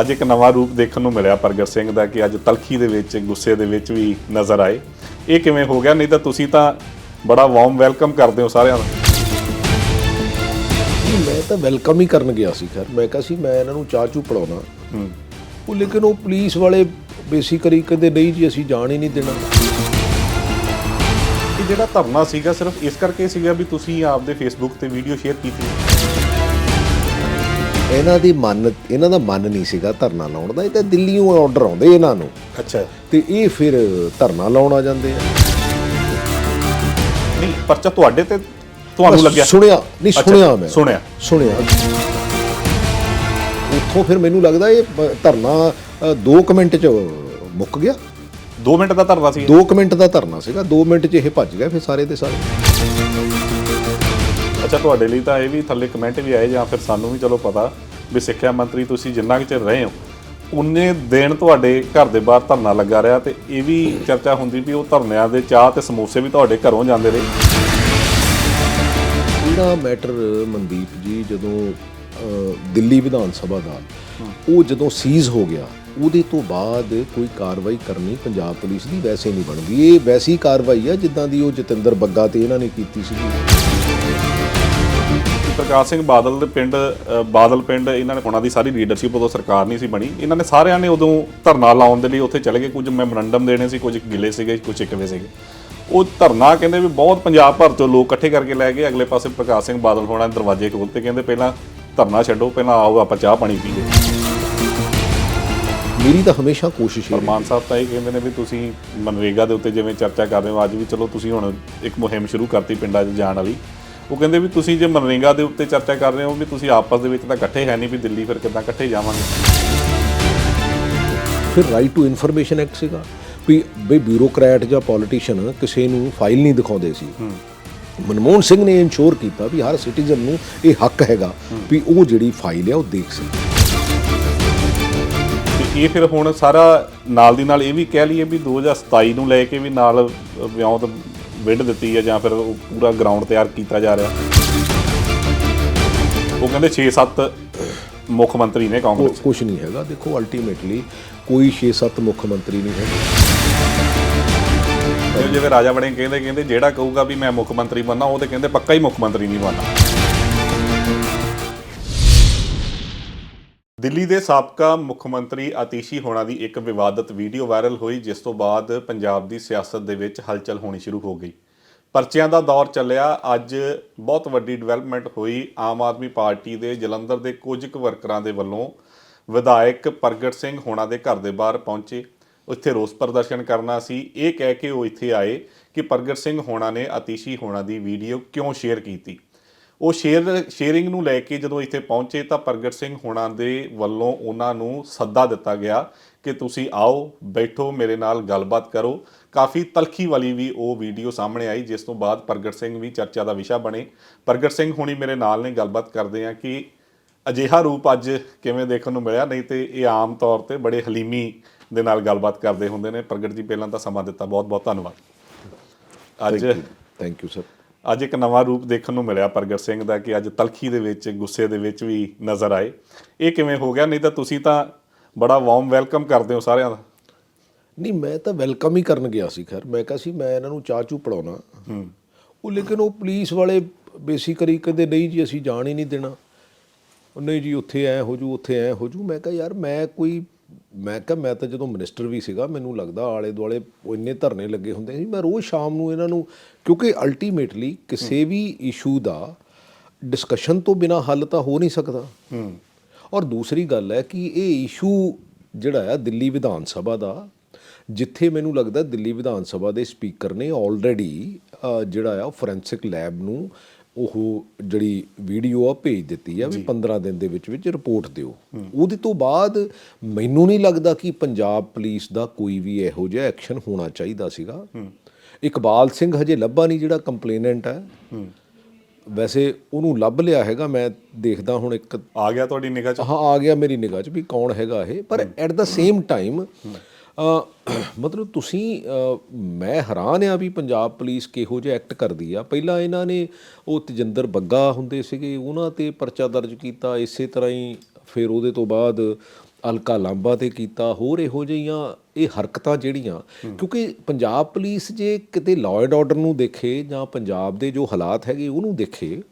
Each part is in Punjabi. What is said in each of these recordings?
ਅੱਜ ਇੱਕ ਨਵਾਂ ਰੂਪ ਦੇਖਣ ਨੂੰ ਮਿਲਿਆ ਪ੍ਰਗਟ ਸਿੰਘ ਦਾ ਕਿ ਅੱਜ ਤਲਖੀ ਦੇ ਵਿੱਚ ਗੁੱਸੇ ਦੇ ਵਿੱਚ ਵੀ ਨਜ਼ਰ ਆਏ। ਇਹ ਕਿਵੇਂ ਹੋ ਗਿਆ? ਨਹੀਂ ਤਾਂ ਤੁਸੀਂ ਤਾਂ ਬੜਾ ਵਾਰਮ ਵੈਲਕਮ ਕਰਦੇ ਹੋ ਸਾਰਿਆਂ ਦਾ। ਮੈਂ ਤਾਂ ਵੈਲਕਮ ਹੀ ਕਰਨ ਗਿਆ ਸੀ ਖੈਰ। ਮੈਂ ਕਿਹਾ ਸੀ ਮੈਂ ਇਹਨਾਂ ਨੂੰ ਚਾਹ ਚੂ ਪੜਾਉਣਾ ਹੂੰ। ਉਹ ਲੇਕਿਨ ਉਹ ਪੁਲਿਸ ਵਾਲੇ ਬੇਸਿਕਲੀ ਕਹਿੰਦੇ ਨਹੀਂ ਜੀ ਅਸੀਂ ਜਾਣ ਹੀ ਨਹੀਂ ਦੇਣਾ। ਇਹ ਜਿਹੜਾ ਧਰਨਾ ਸੀਗਾ ਸਿਰਫ ਇਸ ਕਰਕੇ ਸੀਗਾ ਵੀ ਤੁਸੀਂ ਆਪਦੇ ਫੇਸਬੁੱਕ ਤੇ ਵੀਡੀਓ ਸ਼ੇਅਰ ਕੀਤੀ। ਇਹਨਾਂ ਦੀ ਮਨ ਇਹਨਾਂ ਦਾ ਮਨ ਨਹੀਂ ਸੀਗਾ ਧਰਨਾ ਲਾਉਣ ਦਾ ਇਹ ਤਾਂ ਦਿੱਲੀੋਂ ਆਰਡਰ ਆਉਂਦੇ ਇਹਨਾਂ ਨੂੰ। ਅੱਛਾ। ਤੇ ਇਹ ਫਿਰ ਧਰਨਾ ਲਾਉਣ ਆ ਜਾਂਦੇ ਆ। ਨਹੀਂ ਪਰਚਾ ਤੁਹਾਡੇ ਤੇ ਤੁਹਾਨੂੰ ਲੱਗਿਆ? ਸੁਣਿਆ ਨਹੀਂ ਸੁਣਿਆ ਮੈਂ। ਸੁਣਿਆ। ਸੁਣਿਆ। ਉੱਥੋਂ ਫਿਰ ਮੈਨੂੰ ਲੱਗਦਾ ਇਹ ਧਰਨਾ 2 ਮਿੰਟ ਚ ਮੁੱਕ ਗਿਆ। 2 ਮਿੰਟ ਦਾ ਧਰਨਾ ਸੀ। 2 ਮਿੰਟ ਦਾ ਧਰਨਾ ਸੀਗਾ 2 ਮਿੰਟ ਚ ਇਹ ਭੱਜ ਗਏ ਫਿਰ ਸਾਰੇ ਦੇ ਸਾਰੇ। ਅੱਛਾ ਤੁਹਾਡੇ ਲਈ ਤਾਂ ਇਹ ਵੀ ਥੱਲੇ ਕਮੈਂਟ ਵੀ ਆਏ ਜਾਂ ਫਿਰ ਸਾਨੂੰ ਵੀ ਚਲੋ ਪਤਾ ਵੀ ਸਿੱਖਿਆ ਮੰਤਰੀ ਤੁਸੀਂ ਜਿੰਨਾ ਕੁ ਚਿਰ ਰਹੇ ਹੋ ਉਨੇ ਦਿਨ ਤੁਹਾਡੇ ਘਰ ਦੇ ਬਾਹਰ ਧਰਨਾ ਲੱਗਾ ਰਿਹਾ ਤੇ ਇਹ ਵੀ ਚਰਚਾ ਹੁੰਦੀ ਵੀ ਉਹ ਧਰਨਿਆਂ ਦੇ ਚਾਹ ਤੇ ਸਮੋਸੇ ਵੀ ਤੁਹਾਡੇ ਘਰੋਂ ਜਾਂਦੇ ਰਹੇ। ਇਹਦਾ ਮੈਟਰ ਮਨਦੀਪ ਜੀ ਜਦੋਂ ਦਿੱਲੀ ਵਿਧਾਨ ਸਭਾ ਦਾ ਉਹ ਜਦੋਂ ਸੀਜ਼ ਹੋ ਗਿਆ ਉਹਦੇ ਤੋਂ ਬਾਅਦ ਕੋਈ ਕਾਰਵਾਈ ਕਰਨੀ ਪੰਜਾਬ ਪੁਲਿਸ ਦੀ ਵੈਸੇ ਨਹੀਂ ਬਣਦੀ। ਇਹ ਵੈਸੀ ਕਾਰਵਾਈ ਆ ਜਿੱਦਾਂ ਦੀ ਉਹ ਜਤਿੰਦਰ ਬੱਗਾ ਤੇ ਇਹਨਾਂ ਨੇ ਕੀਤੀ ਸੀ ਪ੍ਰਕਾਸ਼ ਸਿੰਘ ਬਾਦਲ ਦੇ ਪਿੰਡ ਅ, ਬਾਦਲ ਪਿੰਡ ਇਹਨਾਂ ਨੇ ਉਹਨਾਂ ਦੀ ਸਾਰੀ ਲੀਡਰਸ਼ਿਪ ਉਦੋਂ ਸਰਕਾਰ ਨਹੀਂ ਸੀ ਬਣੀ। ਇਹਨਾਂ ਨੇ ਸਾਰਿਆਂ ਨੇ ਉਦੋਂ ਧਰਨਾ ਲਾਉਣ ਦੇ ਲਈ ਉੱਥੇ ਚਲੇ ਗਏ। ਕੁਝ ਮੈਮੋਰੰਡਮ ਦੇਣੇ ਸੀ ਕੁਝ ਗਿੱਲੇ ਸੀਗੇ ਕੁਝ ਇਕਵੇ ਸੀਗੇ। ਉਹ ਧਰਨਾ ਕਹਿੰਦੇ ਵੀ ਬਹੁਤ ਪੰਜਾਬ ਭਰ ਤੋਂ ਲੋਕ ਇਕੱਠੇ ਕਰਕੇ ਲੈ ਗਏ। ਅਗਲੇ ਪਾਸੇ ਪ੍ਰਕਾਸ਼ ਸਿੰਘ ਬਾਦਲ ਹੋਣਾ ਨੇ ਦਰਵਾਜ਼ੇ ਖੋਲ੍ਹਤੇ ਕਹਿੰਦੇ ਪਹਿਲਾਂ ਧਰਨਾ ਛੱਡੋ ਪਹਿਲਾਂ ਆਓ ਆਪਾਂ ਚਾਹ ਪਾਣੀ ਪੀਏ। ਮੇਰੀ ਤਾਂ ਹਮੇਸ਼ਾ ਕੋਸ਼ਿਸ਼ ਹੈ ਫਰਮਾਨ ਸਾਹਿਬ ਤਾਂ ਇਹ ਕਹਿੰਦੇ ਨੇ ਵੀ ਤੁਸੀਂ ਮਨਰੇਗਾ ਦੇ ਉੱਤੇ ਜਿਵੇਂ ਚਰਚਾ ਕਰ ਰਹੇ ਹੋ ਅੱਜ ਵੀ ਚਲੋ ਤੁਸੀਂ ਹੁਣ ਇੱਕ ਮੁਹਿੰਮ ਸ਼ੁਰੂ ਕਰਤੀ ਪਿੰਡਾਂ 'ਚ ਜਾਣ ਵਾਲੀ। ਉਹ ਕਹਿੰਦੇ ਵੀ ਤੁਸੀਂ ਜੇ ਮਨਰੇਗਾ ਦੇ ਉੱਤੇ ਚਰਚਾ ਕਰ ਰਹੇ ਹੋ ਵੀ ਤੁਸੀਂ ਆਪਸ ਦੇ ਵਿੱਚ ਤਾਂ ਇਕੱਠੇ ਹੈ ਨਹੀਂ ਵੀ ਦਿੱਲੀ ਫਿਰ ਕਿੱਦਾਂ ਇਕੱਠੇ ਜਾਵਾਂਗੇ। ਫਿਰ ਰਾਈਟ ਟੂ ਇਨਫੋਰਮੇਸ਼ਨ ਐਕਟ ਸੀਗਾ ਵੀ ਬਈ ਬਿਊਰੋਕਰੈਟ ਜਾਂ ਪੋਲੀਟੀਸ਼ੀਅਨ ਕਿਸੇ ਨੂੰ ਫਾਈਲ ਨਹੀਂ ਦਿਖਾਉਂਦੇ ਸੀ। ਮਨਮੋਹਨ ਸਿੰਘ ਨੇ ਇਨਸ਼ੋਰ ਕੀਤਾ ਵੀ ਹਰ ਸਿਟੀਜ਼ਨ ਨੂੰ ਇਹ ਹੱਕ ਹੈਗਾ ਵੀ ਉਹ ਜਿਹੜੀ ਫਾਈਲ ਹੈ ਉਹ ਦੇਖ ਸਕੇ। ਇਹ ਫਿਰ ਹੁਣ ਸਾਰਾ ਨਾਲ ਦੀ ਨਾਲ ਇਹ ਵੀ ਕਹਿ ਲਈਏ ਵੀ 2027 ਨੂੰ ਲੈ ਕੇ ਵੀ ਨਾਲ ਵਿਉਂਤ ਵਿੱਢ ਦਿੱਤੀ ਹੈ ਜਾਂ ਫਿਰ ਉਹ ਪੂਰਾ ਗਰਾਊਂਡ ਤਿਆਰ ਕੀਤਾ ਜਾ ਰਿਹਾ। ਉਹ ਕਹਿੰਦੇ 6-7 ਮੁੱਖ ਮੰਤਰੀ ਨੇ ਕਾਂਗਰਸ ਕੁਝ ਨਹੀਂ ਹੈਗਾ। ਦੇਖੋ ਅਲਟੀਮੇਟਲੀ ਕੋਈ 6-7 ਮੁੱਖ ਮੰਤਰੀ ਨਹੀਂ ਹੈ ਜਿਵੇਂ ਰਾਜਾ ਬਣੇ ਕਹਿੰਦੇ ਕਹਿੰਦੇ ਜਿਹੜਾ ਕਹੂਗਾ ਵੀ ਮੈਂ ਮੁੱਖ ਮੰਤਰੀ ਬਣਨਾ ਉਹ ਤੇ ਕਹਿੰਦੇ ਪੱਕਾ ਹੀ ਮੁੱਖ ਮੰਤਰੀ ਨਹੀਂ ਬਣਨਾ। ਦਿੱਲੀ ਦੇ ਸਾਬਕਾ ਮੁੱਖ ਮੰਤਰੀ ਆਤੀਸ਼ੀ ਹੋਣਾ ਦੀ ਇੱਕ ਵਿਵਾਦਤ ਵੀਡੀਓ ਵਾਇਰਲ ਹੋਈ, ਜਿਸ ਤੋਂ ਬਾਅਦ ਪੰਜਾਬ ਦੀ ਸਿਆਸਤ ਦੇ ਵਿੱਚ ਹਲਚਲ ਹੋਣੀ ਸ਼ੁਰੂ ਹੋ ਗਈ। ਪਰਚਿਆਂ ਦਾ ਦੌਰ ਚੱਲਿਆ। ਅੱਜ ਬਹੁਤ ਵੱਡੀ ਡਿਵੈਲਪਮੈਂਟ ਹੋਈ। ਆਮ ਆਦਮੀ ਪਾਰਟੀ ਦੇ ਜਲੰਧਰ ਦੇ ਕੁਝ ਕੁ ਵਰਕਰਾਂ ਦੇ ਵੱਲੋਂ ਵਿਧਾਇਕ ਪ੍ਰਗਟ ਸਿੰਘ ਹੋਣਾ ਦੇ ਘਰ ਦੇ ਬਾਹਰ ਪਹੁੰਚੇ। ਉੱਥੇ ਰੋਸ ਪ੍ਰਦਰਸ਼ਨ ਕਰਨਾ ਸੀ। ਇਹ ਕਹਿ ਕੇ ਉਹ ਇੱਥੇ ਆਏ ਕਿ ਪ੍ਰਗਟ ਸਿੰਘ ਹੋਣਾ ਨੇ ਆਤੀਸ਼ੀ ਹੋਣਾ ਦੀ ਵੀਡੀਓ ਕਿਉਂ ਸ਼ੇਅਰ ਕੀਤੀ? ਉਹ ਸ਼ੇਅਰ ਸ਼ੇਅਰਿੰਗ ਨੂੰ ਲੈ ਕੇ ਜਦੋਂ ਇੱਥੇ ਪਹੁੰਚੇ ਤਾਂ ਪ੍ਰਗਟ ਸਿੰਘ ਹੋਣਾ ਦੇ ਵੱਲੋਂ ਉਹਨਾਂ ਨੂੰ ਸੱਦਾ ਦਿੱਤਾ ਗਿਆ ਕਿ ਤੁਸੀਂ ਆਓ ਬੈਠੋ ਮੇਰੇ ਨਾਲ ਗੱਲਬਾਤ ਕਰੋ। ਕਾਫੀ ਤਲਖੀ ਵਾਲੀ ਵੀ ਉਹ ਵੀਡੀਓ ਸਾਹਮਣੇ ਆਈ ਜਿਸ ਤੋਂ ਬਾਅਦ ਪ੍ਰਗਟ ਸਿੰਘ ਵੀ ਚਰਚਾ ਦਾ ਵਿਸ਼ਾ ਬਣੇ। ਪ੍ਰਗਟ ਸਿੰਘ ਹੋਣੀ ਮੇਰੇ ਨਾਲ ਨੇ ਗੱਲਬਾਤ ਕਰਦੇ ਆ ਕਿ ਅਜਿਹਾ ਰੂਪ ਅੱਜ ਕਿਵੇਂ ਦੇਖਣ ਨੂੰ ਮਿਲਿਆ? ਨਹੀਂ ਤੇ ਇਹ ਆਮ ਤੌਰ ਤੇ ਬੜੇ ਹਲੀਮੀ ਦੇ ਨਾਲ ਗੱਲਬਾਤ ਕਰਦੇ ਹੁੰਦੇ ਨੇ। ਪ੍ਰਗਟ ਜੀ ਪਹਿਲਾਂ ਤਾਂ ਸਮਾਂ ਦਿੱਤਾ ਬਹੁਤ ਬਹੁਤ ਧੰਨਵਾਦ ਅੱਜ ਥੈਂਕ ਯੂ ਸਰ ਅੱਜ ਇੱਕ ਨਵਾਂ ਰੂਪ ਦੇਖਣ ਨੂੰ ਮਿਲਿਆ ਪ੍ਰਗਟ ਸਿੰਘ ਦਾ ਕਿ ਅੱਜ ਤਲਖੀ ਦੇ ਵਿੱਚ ਗੁੱਸੇ ਦੇ ਵਿੱਚ ਵੀ ਨਜ਼ਰ ਆਏ। ਇਹ ਕਿਵੇਂ ਹੋ ਗਿਆ? ਨਹੀਂ ਤਾਂ ਤੁਸੀਂ ਤਾਂ ਬੜਾ ਵਾਰਮ ਵੈਲਕਮ ਕਰਦੇ ਹੋ ਸਾਰਿਆਂ ਦਾ। ਨਹੀਂ ਮੈਂ ਤਾਂ ਵੈਲਕਮ ਹੀ ਕਰਨ ਗਿਆ ਸੀ ਖੈਰ। ਮੈਂ ਕਿਹਾ ਸੀ ਮੈਂ ਇਹਨਾਂ ਨੂੰ ਚਾਹ ਚੂ ਪੜਾਉਣਾ ਹੂੰ। ਉਹ ਲੇਕਿਨ ਉਹ ਪੁਲਿਸ ਵਾਲੇ ਬੇਸਿਕਲੀ ਕਹਿੰਦੇ ਨਹੀਂ ਜੀ ਅਸੀਂ ਜਾਣ ਹੀ ਨਹੀਂ ਦੇਣਾ। ਉਹ ਨਹੀਂ ਜੀ ਉੱਥੇ ਐ ਹੋ ਜੂ ਉੱਥੇ ਐ ਹੋ ਜੂ। ਮੈਂ ਕਿਹਾ ਯਾਰ ਮੈਂ ਕੋਈ ਮੈਂ ਕਿਹਾ ਮੈਂ ਤਾਂ ਜਦੋਂ ਮਿਨਿਸਟਰ ਵੀ ਸੀਗਾ ਮੈਨੂੰ ਲੱਗਦਾ ਆਲੇ ਦੁਆਲੇ ਉਹ ਇੰਨੇ ਧਰਨੇ ਲੱਗੇ ਹੁੰਦੇ ਸੀ। ਮੈਂ ਰੋਜ਼ ਸ਼ਾਮ ਨੂੰ ਇਹਨਾਂ ਨੂੰ ਕਿਉਂਕਿ ਅਲਟੀਮੇਟਲੀ ਕਿਸੇ ਵੀ ਇਸ਼ੂ ਦਾ ਡਿਸਕਸ਼ਨ ਤੋਂ ਬਿਨਾ ਹੱਲ ਤਾਂ ਹੋ ਨਹੀਂ ਸਕਦਾ। ਹੂੰ। ਔਰ ਦੂਸਰੀ ਗੱਲ ਹੈ ਕਿ ਇਹ ਇਸ਼ੂ ਜਿਹੜਾ ਆ ਦਿੱਲੀ ਵਿਧਾਨ ਸਭਾ ਦਾ ਜਿੱਥੇ ਮੈਨੂੰ ਲੱਗਦਾ ਦਿੱਲੀ ਵਿਧਾਨ ਸਭਾ ਦੇ ਸਪੀਕਰ ਨੇ ਆਲਰੇਡੀ ਜਿਹੜਾ ਆ ਫੋਰੈਂਸਿਕ ਲੈਬ ਨੂੰ ਉਹ ਜਿਹੜੀ ਵੀਡੀਓ ਆ ਭੇਜ ਦਿੱਤੀ ਆ ਵੀ 15 ਦਿਨ ਦੇ ਵਿੱਚ ਵਿੱਚ ਰਿਪੋਰਟ ਦਿਓ। ਉਹਦੇ ਤੋਂ ਬਾਅਦ ਮੈਨੂੰ ਨਹੀਂ ਲੱਗਦਾ ਕਿ ਪੰਜਾਬ ਪੁਲਿਸ ਦਾ ਕੋਈ ਵੀ ਇਹੋ ਜਿਹਾ ਐਕਸ਼ਨ ਹੋਣਾ ਚਾਹੀਦਾ ਸੀਗਾ। ਇਕਬਾਲ ਸਿੰਘ ਹਜੇ ਲੱਭਾ ਨਹੀਂ ਜਿਹੜਾ ਕੰਪਲੇਨੈਂਟ ਹੈ। ਵੈਸੇ ਉਹਨੂੰ ਲੱਭ ਲਿਆ ਹੈਗਾ ਮੈਂ ਦੇਖਦਾ ਹੁਣ ਇੱਕ ਆ ਗਿਆ ਤੁਹਾਡੀ ਨਿਗਾਹ 'ਚ? ਹਾਂ ਆ ਗਿਆ ਮੇਰੀ ਨਿਗਾਹ 'ਚ ਵੀ ਕੌਣ ਹੈਗਾ ਇਹ। ਪਰ ਐਟ ਦਾ ਸੇਮ ਟਾਈਮ ਮਤਲਬ ਤੁਸੀਂ ਮੈਂ ਹੈਰਾਨ ਆ ਵੀ ਪੰਜਾਬ ਪੁਲਿਸ ਕਿਹੋ ਜਿਹਾ ਐਕਟ ਕਰਦੀ ਆ। ਪਹਿਲਾਂ ਇਹਨਾਂ ਨੇ ਉਹ ਤਜਿੰਦਰ ਬੱਗਾ ਹੁੰਦੇ ਸੀਗੇ ਉਹਨਾਂ ਤੇ ਪਰਚਾ ਦਰਜ ਕੀਤਾ ਇਸੇ ਤਰ੍ਹਾਂ ਹੀ ਫਿਰ ਉਹਦੇ ਤੋਂ ਬਾਅਦ ਅਲਕਾ ਲਾਂਬਾ ਤੇ ਕੀਤਾ ਹੋਰ ਇਹੋ ਜਿਹੀਆਂ ਇਹ ਹਰਕਤਾਂ ਜਿਹੜੀਆਂ ਕਿਉਂਕਿ ਪੰਜਾਬ ਪੁਲਿਸ ਜੇ ਕਿਤੇ ਲਾਅ ਐਂਡ ਆਰਡਰ ਨੂੰ ਦੇਖੇ ਜਾਂ ਪੰਜਾਬ ਦੇ ਜੋ ਹਾਲਾਤ ਹੈਗੇ ਉਹਨੂੰ ਦੇਖੇ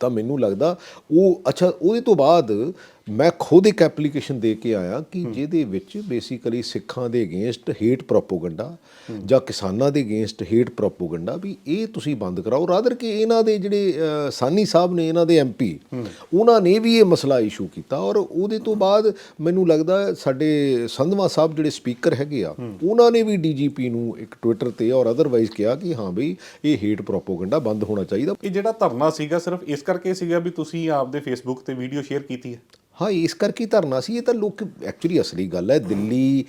ਤਾਂ ਮੈਨੂੰ ਲੱਗਦਾ ਉਹ ਅੱਛਾ ਉਹਦੇ ਤੋਂ ਬਾਅਦ ਮੈਂ ਖੁਦ ਇੱਕ ਐਪਲੀਕੇਸ਼ਨ ਦੇ ਕੇ ਆਇਆ ਕਿ ਜਿਹਦੇ ਵਿੱਚ ਬੇਸਿਕਲੀ ਸਿੱਖਾਂ ਦੇ ਅਗੇਂਸਟ ਹੇਟ ਪ੍ਰੋਪੋਗੰਡਾ ਜਾਂ ਕਿਸਾਨਾਂ ਦੇ ਅਗੇਂਸਟ ਹੇਟ ਪ੍ਰੋਪੋਗੰਡਾ ਵੀ ਇਹ ਤੁਸੀਂ ਬੰਦ ਕਰਾਓ। ਰਾਦਰ ਕਿ ਇਹਨਾਂ ਦੇ ਜਿਹੜੇ ਸਾਨੀ ਸਾਹਿਬ ਨੇ ਇਹਨਾਂ ਦੇ ਐਮਪੀ ਉਹਨਾਂ ਨੇ ਵੀ ਇਹ ਮਸਲਾ ਇਸ਼ੂ ਕੀਤਾ ਔਰ ਉਹਦੇ ਤੋਂ ਬਾਅਦ ਮੈਨੂੰ ਲੱਗਦਾ ਸਾਡੇ ਸੰਧਵਾ ਸਾਹਿਬ ਜਿਹੜੇ ਸਪੀਕਰ ਹੈਗੇ ਆ ਉਹਨਾਂ ਨੇ ਵੀ ਡੀਜੀਪੀ ਨੂੰ ਇੱਕ ਟਵਿੱਟਰ ਤੇ ਔਰ ਅਦਰਵਾਈਜ਼ ਕਿਹਾ ਕਿ ਹਾਂ ਬਈ ਇਹ ਹੇਟ ਪ੍ਰੋਪੋਗੰਡਾ ਬੰਦ ਹੋਣਾ ਚਾਹੀਦਾ। ਇਹ ਜਿਹੜਾ ਧਰਨਾ ਸੀਗਾ ਸਿਰਫ ਇਸ ਕਰਕੇ ਸੀਗਾ ਵੀ ਤੁਸੀਂ ਆਪਦੇ ਫੇਸਬੁੱਕ ਤੇ ਵੀਡੀਓ ਸ਼ੇਅਰ ਕੀਤੀ ਹੈ। ਹਾਂ ਇਸ ਕਰਕੇ ਧਰਨਾ ਸੀ ਇਹ ਤਾਂ ਲੋਕ ਐਕਚੁਅਲੀ ਅਸਲੀ ਗੱਲ ਹੈ ਦਿੱਲੀ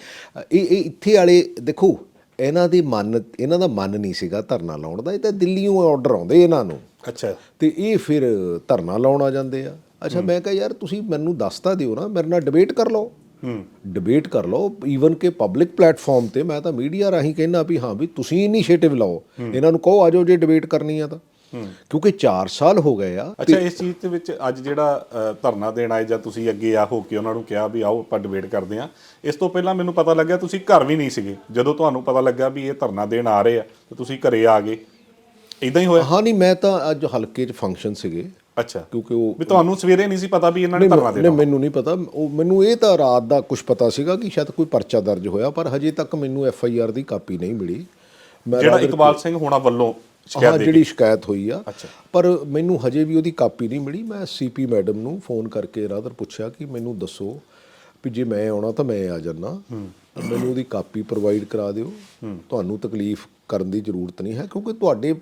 ਇਹ ਇਹ ਇੱਥੇ ਵਾਲੇ ਦੇਖੋ ਇਹਨਾਂ ਦੇ ਮਨ ਇਹਨਾਂ ਦਾ ਮਨ ਨਹੀਂ ਸੀਗਾ ਧਰਨਾ ਲਾਉਣ ਦਾ ਇਹ ਤਾਂ ਦਿੱਲੀੋਂ ਆਰਡਰ ਆਉਂਦੇ ਇਹਨਾਂ ਨੂੰ। ਅੱਛਾ। ਤੇ ਇਹ ਫਿਰ ਧਰਨਾ ਲਾਉਣ ਆ ਜਾਂਦੇ ਆ। ਅੱਛਾ ਮੈਂ ਕਿਹਾ ਯਾਰ ਤੁਸੀਂ ਮੈਨੂੰ ਦੱਸਤਾ ਦਿਓ ਨਾ ਮੇਰੇ ਨਾਲ ਡਿਬੇਟ ਕਰ ਲਓ। ਹੂੰ। ਡਿਬੇਟ ਕਰ ਲਓ ਈਵਨ ਕਿ ਪਬਲਿਕ ਪਲੇਟਫਾਰਮ ਤੇ ਮੈਂ ਤਾਂ ਮੀਡੀਆ ਰਾਹੀਂ ਕਹਿਣਾ ਵੀ ਹਾਂ ਵੀ ਤੁਸੀਂ ਇਨੀਸ਼ੀਏਟਿਵ ਲਓ। ਇਹਨਾਂ ਨੂੰ ਕਹੋ ਆਜੋ ਜੇ ਡਿਬੇਟ ਕਰਨੀ ਆ ਤਾਂ। ਕਿਉਂਕਿ 4 ਸਾਲ ਹੋ ਗਏ ਆ ਅੱਛਾ ਇਸ ਚੀਜ਼ ਦੇ ਵਿੱਚ ਅੱਜ ਜਿਹੜਾ ਧਰਨਾ ਦੇਣ ਆਏ ਜਾਂ ਤੁਸੀਂ ਅੱਗੇ ਆ ਹੋ ਕੇ ਉਹਨਾਂ ਨੂੰ ਕਿਹਾ ਵੀ ਆਓ ਆਪਾਂ ਡਿਬੇਟ ਕਰਦੇ ਆ ਇਸ ਤੋਂ ਪਹਿਲਾਂ ਮੈਨੂੰ ਪਤਾ ਲੱਗਿਆ ਤੁਸੀਂ ਘਰ ਵੀ ਨਹੀਂ ਸੀਗੇ। ਜਦੋਂ ਤੁਹਾਨੂੰ ਪਤਾ ਲੱਗਾ ਵੀ ਇਹ ਧਰਨਾ ਦੇਣ ਆ ਰਹੇ ਆ ਤੇ ਤੁਸੀਂ ਘਰੇ ਆ ਗਏ। ਇਦਾਂ ਹੀ ਹੋਇਆ? ਹਾਂ ਨਹੀਂ ਮੈਂ ਤਾਂ ਅੱਜ ਹਲਕੇ 'ਚ ਫੰਕਸ਼ਨ ਸੀਗੇ। ਅੱਛਾ। ਕਿਉਂਕਿ ਉਹ ਵੀ ਤੁਹਾਨੂੰ ਸਵੇਰੇ ਨਹੀਂ ਸੀ ਪਤਾ ਵੀ ਇਹਨਾਂ ਨੇ ਧਰਨਾ ਦੇਣਾ। ਨਹੀਂ ਮੈਨੂੰ ਨਹੀਂ ਪਤਾ। ਉਹ ਮੈਨੂੰ ਇਹ ਤਾਂ ਰਾਤ ਦਾ ਕੁਝ ਪਤਾ ਸੀਗਾ ਕਿ ਸ਼ਾਇਦ ਕੋਈ ਪਰਚਾ ਦਰਜ ਹੋਇਆ ਪਰ ਹਜੇ ਤੱਕ ਮੈਨੂੰ ਐਫ ਆਈ ਆਰ ਦੀ ਕਾਪੀ ਨਹੀਂ ਮਿਲੀ। ਜਿਹੜਾ ਇਕਬਾਲ ਸਿੰਘ ਹੋਣਾ ਵੱਲੋਂ ਹਾਂ ਜਿਹੜੀ ਸ਼ਿਕਾਇਤ ਹੋਈ ਆ। ਪਰ ਮੈਨੂੰ ਹਜੇ ਵੀ ਉਹਦੀ ਕਾਪੀ ਨਹੀਂ ਮਿਲੀ। ਮੈਂ ਸੀਪੀ ਮੈਡਮ ਨੂੰ ਫੋਨ ਕਰਕੇ ਰਾਦਰ ਪੁੱਛਿਆ ਕਿ ਮੈਨੂੰ ਦੱਸੋ ਵੀ ਜੇ ਮੈਂ ਆਉਣਾ ਤਾਂ ਮੈਂ ਆ ਜਾਣਾ ਮੈਨੂੰ ਉਹਦੀ ਕਾਪੀ ਪ੍ਰੋਵਾਈਡ ਕਰਾ ਦਿਓ। ਤੁਹਾਨੂੰ ਤਕਲੀਫ ਕਰਨ ਦੀ ਜ਼ਰੂਰਤ ਨਹੀਂ ਹੈ ਕਿਉਂਕਿ ਤੁਹਾਡੇ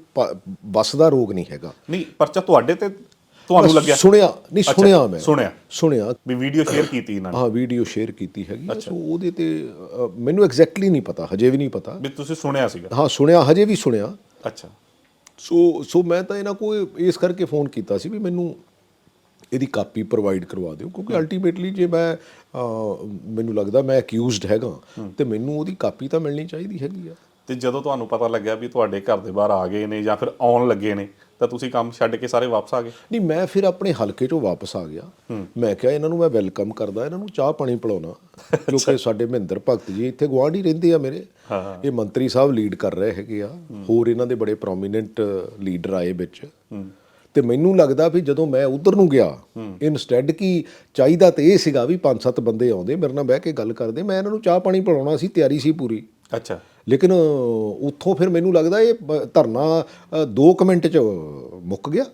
ਬੱਸ ਦਾ ਰੋਗ ਨਹੀਂ ਹੈਗਾ। ਨਹੀਂ ਪਰਚਾ ਤੁਹਾਡੇ ਤੇ ਤੁਹਾਨੂੰ ਲੱਗਿਆ? ਸੁਣਿਆ। ਨਹੀਂ ਸੁਣਿਆ ਮੈਂ। ਸੁਣਿਆ। ਸੁਣਿਆ। ਵੀ ਵੀਡੀਓ ਸ਼ੇਅਰ ਕੀਤੀ ਇਹਨਾਂ ਨੇ? ਹਾਂ ਵੀਡੀਓ ਸ਼ੇਅਰ ਕੀਤੀ ਹੈਗੀ। ਸੋ ਉਹਦੇ ਤੇ ਮੈਨੂੰ ਐਗਜ਼ੈਕਟਲੀ ਨਹੀਂ ਪਤਾ ਹਜੇ ਵੀ ਨਹੀਂ ਪਤਾ। ਵੀ ਤੁਸੀਂ ਸੁਣਿਆ ਸੀਗਾ? ਹਾਂ ਸੁਣਿਆ ਹਜੇ ਵੀ ਸੁਣਿਆ। ਅੱਛਾ। ਸੋ ਸੋ ਮੈਂ ਤਾਂ ਇਹਨਾਂ ਕੋਲ ਇਸ ਕਰਕੇ ਫੋਨ ਕੀਤਾ ਸੀ ਵੀ ਮੈਨੂੰ ਇਹਦੀ ਕਾਪੀ ਪ੍ਰੋਵਾਈਡ ਕਰਵਾ ਦਿਓ ਕਿਉਂਕਿ ਅਲਟੀਮੇਟਲੀ ਜੇ ਮੈਂ ਮੈਨੂੰ ਲੱਗਦਾ ਮੈਂ ਅਕਿਊਜ਼ਡ ਹੈਗਾ ਤੇ ਮੈਨੂੰ ਉਹਦੀ ਕਾਪੀ ਤਾਂ ਮਿਲਣੀ ਚਾਹੀਦੀ ਹੈਗੀ ਆ। ਤੇ ਜਦੋਂ ਤੁਹਾਨੂੰ ਪਤਾ ਲੱਗਿਆ ਵੀ ਤੁਹਾਡੇ ਘਰ ਦੇ ਬਾਹਰ ਆ ਗਏ ਨੇ ਜਾਂ ਫਿਰ ਆਉਣ ਲੱਗੇ ਨੇ ਤਾਂ ਤੁਸੀਂ ਕੰਮ ਛੱਡ ਕੇ ਸਾਰੇ ਵਾਪਸ ਆ ਗਏ? ਨਹੀਂ ਮੈਂ ਫਿਰ ਆਪਣੇ ਹਲਕੇ ਚੋਂ ਵਾਪਸ ਆ ਗਿਆ। ਮੈਂ ਕਿਹਾ ਇਹਨਾਂ ਨੂੰ ਮੈਂ ਵੈਲਕਮ ਕਰਦਾ ਇਹਨਾਂ ਨੂੰ ਚਾਹ ਪਾਣੀ ਪਿਲਾਉਣਾ। ਕਿਉਂਕਿ ਸਾਡੇ ਮਹਿੰਦਰ ਭਗਤ ਜੀ ਇੱਥੇ ਗੁਆਂਢੀ ਰਹਿੰਦੇ ਆ ਮੇਰੇ। ਇਹ ਮੰਤਰੀ ਸਾਹਿਬ ਲੀਡ ਕਰ ਰਹੇ ਹੈਗੇ ਆ। ਹੋਰ ਇਹਨਾਂ ਦੇ ਬੜੇ ਪ੍ਰੋਮੀਨੈਂਟ ਲੀਡਰ ਆਏ ਵਿੱਚ। ਤੇ ਮੈਨੂੰ ਲੱਗਦਾ ਵੀ ਜਦੋਂ ਮੈਂ ਉਧਰ ਨੂੰ ਗਿਆ ਇਨਸਟੈਡ ਕੀ ਚਾਹੀਦਾ ਤੇ ਇਹ ਸੀਗਾ ਵੀ ਪੰਜ ਸੱਤ ਬੰਦੇ ਆਉਂਦੇ ਮੇਰੇ ਨਾਲ ਬਹਿ ਕੇ ਗੱਲ ਕਰਦੇ ਮੈਂ ਇਹਨਾਂ ਨੂੰ ਚਾਹ ਪਾਣੀ ਪਿਲਾਉਣਾ ਸੀ ਤਿਆਰੀ ਸੀ ਪੂਰੀ। ਅੱਛਾ। ਲੇਕਿਨ ਉੱਥੋਂ ਫਿਰ ਮੈਨੂੰ ਲੱਗਦਾ ਇਹ ਧਰਨਾ 2 ਮਿੰਟ ਚ ਮੁੱਕ ਗਿਆ।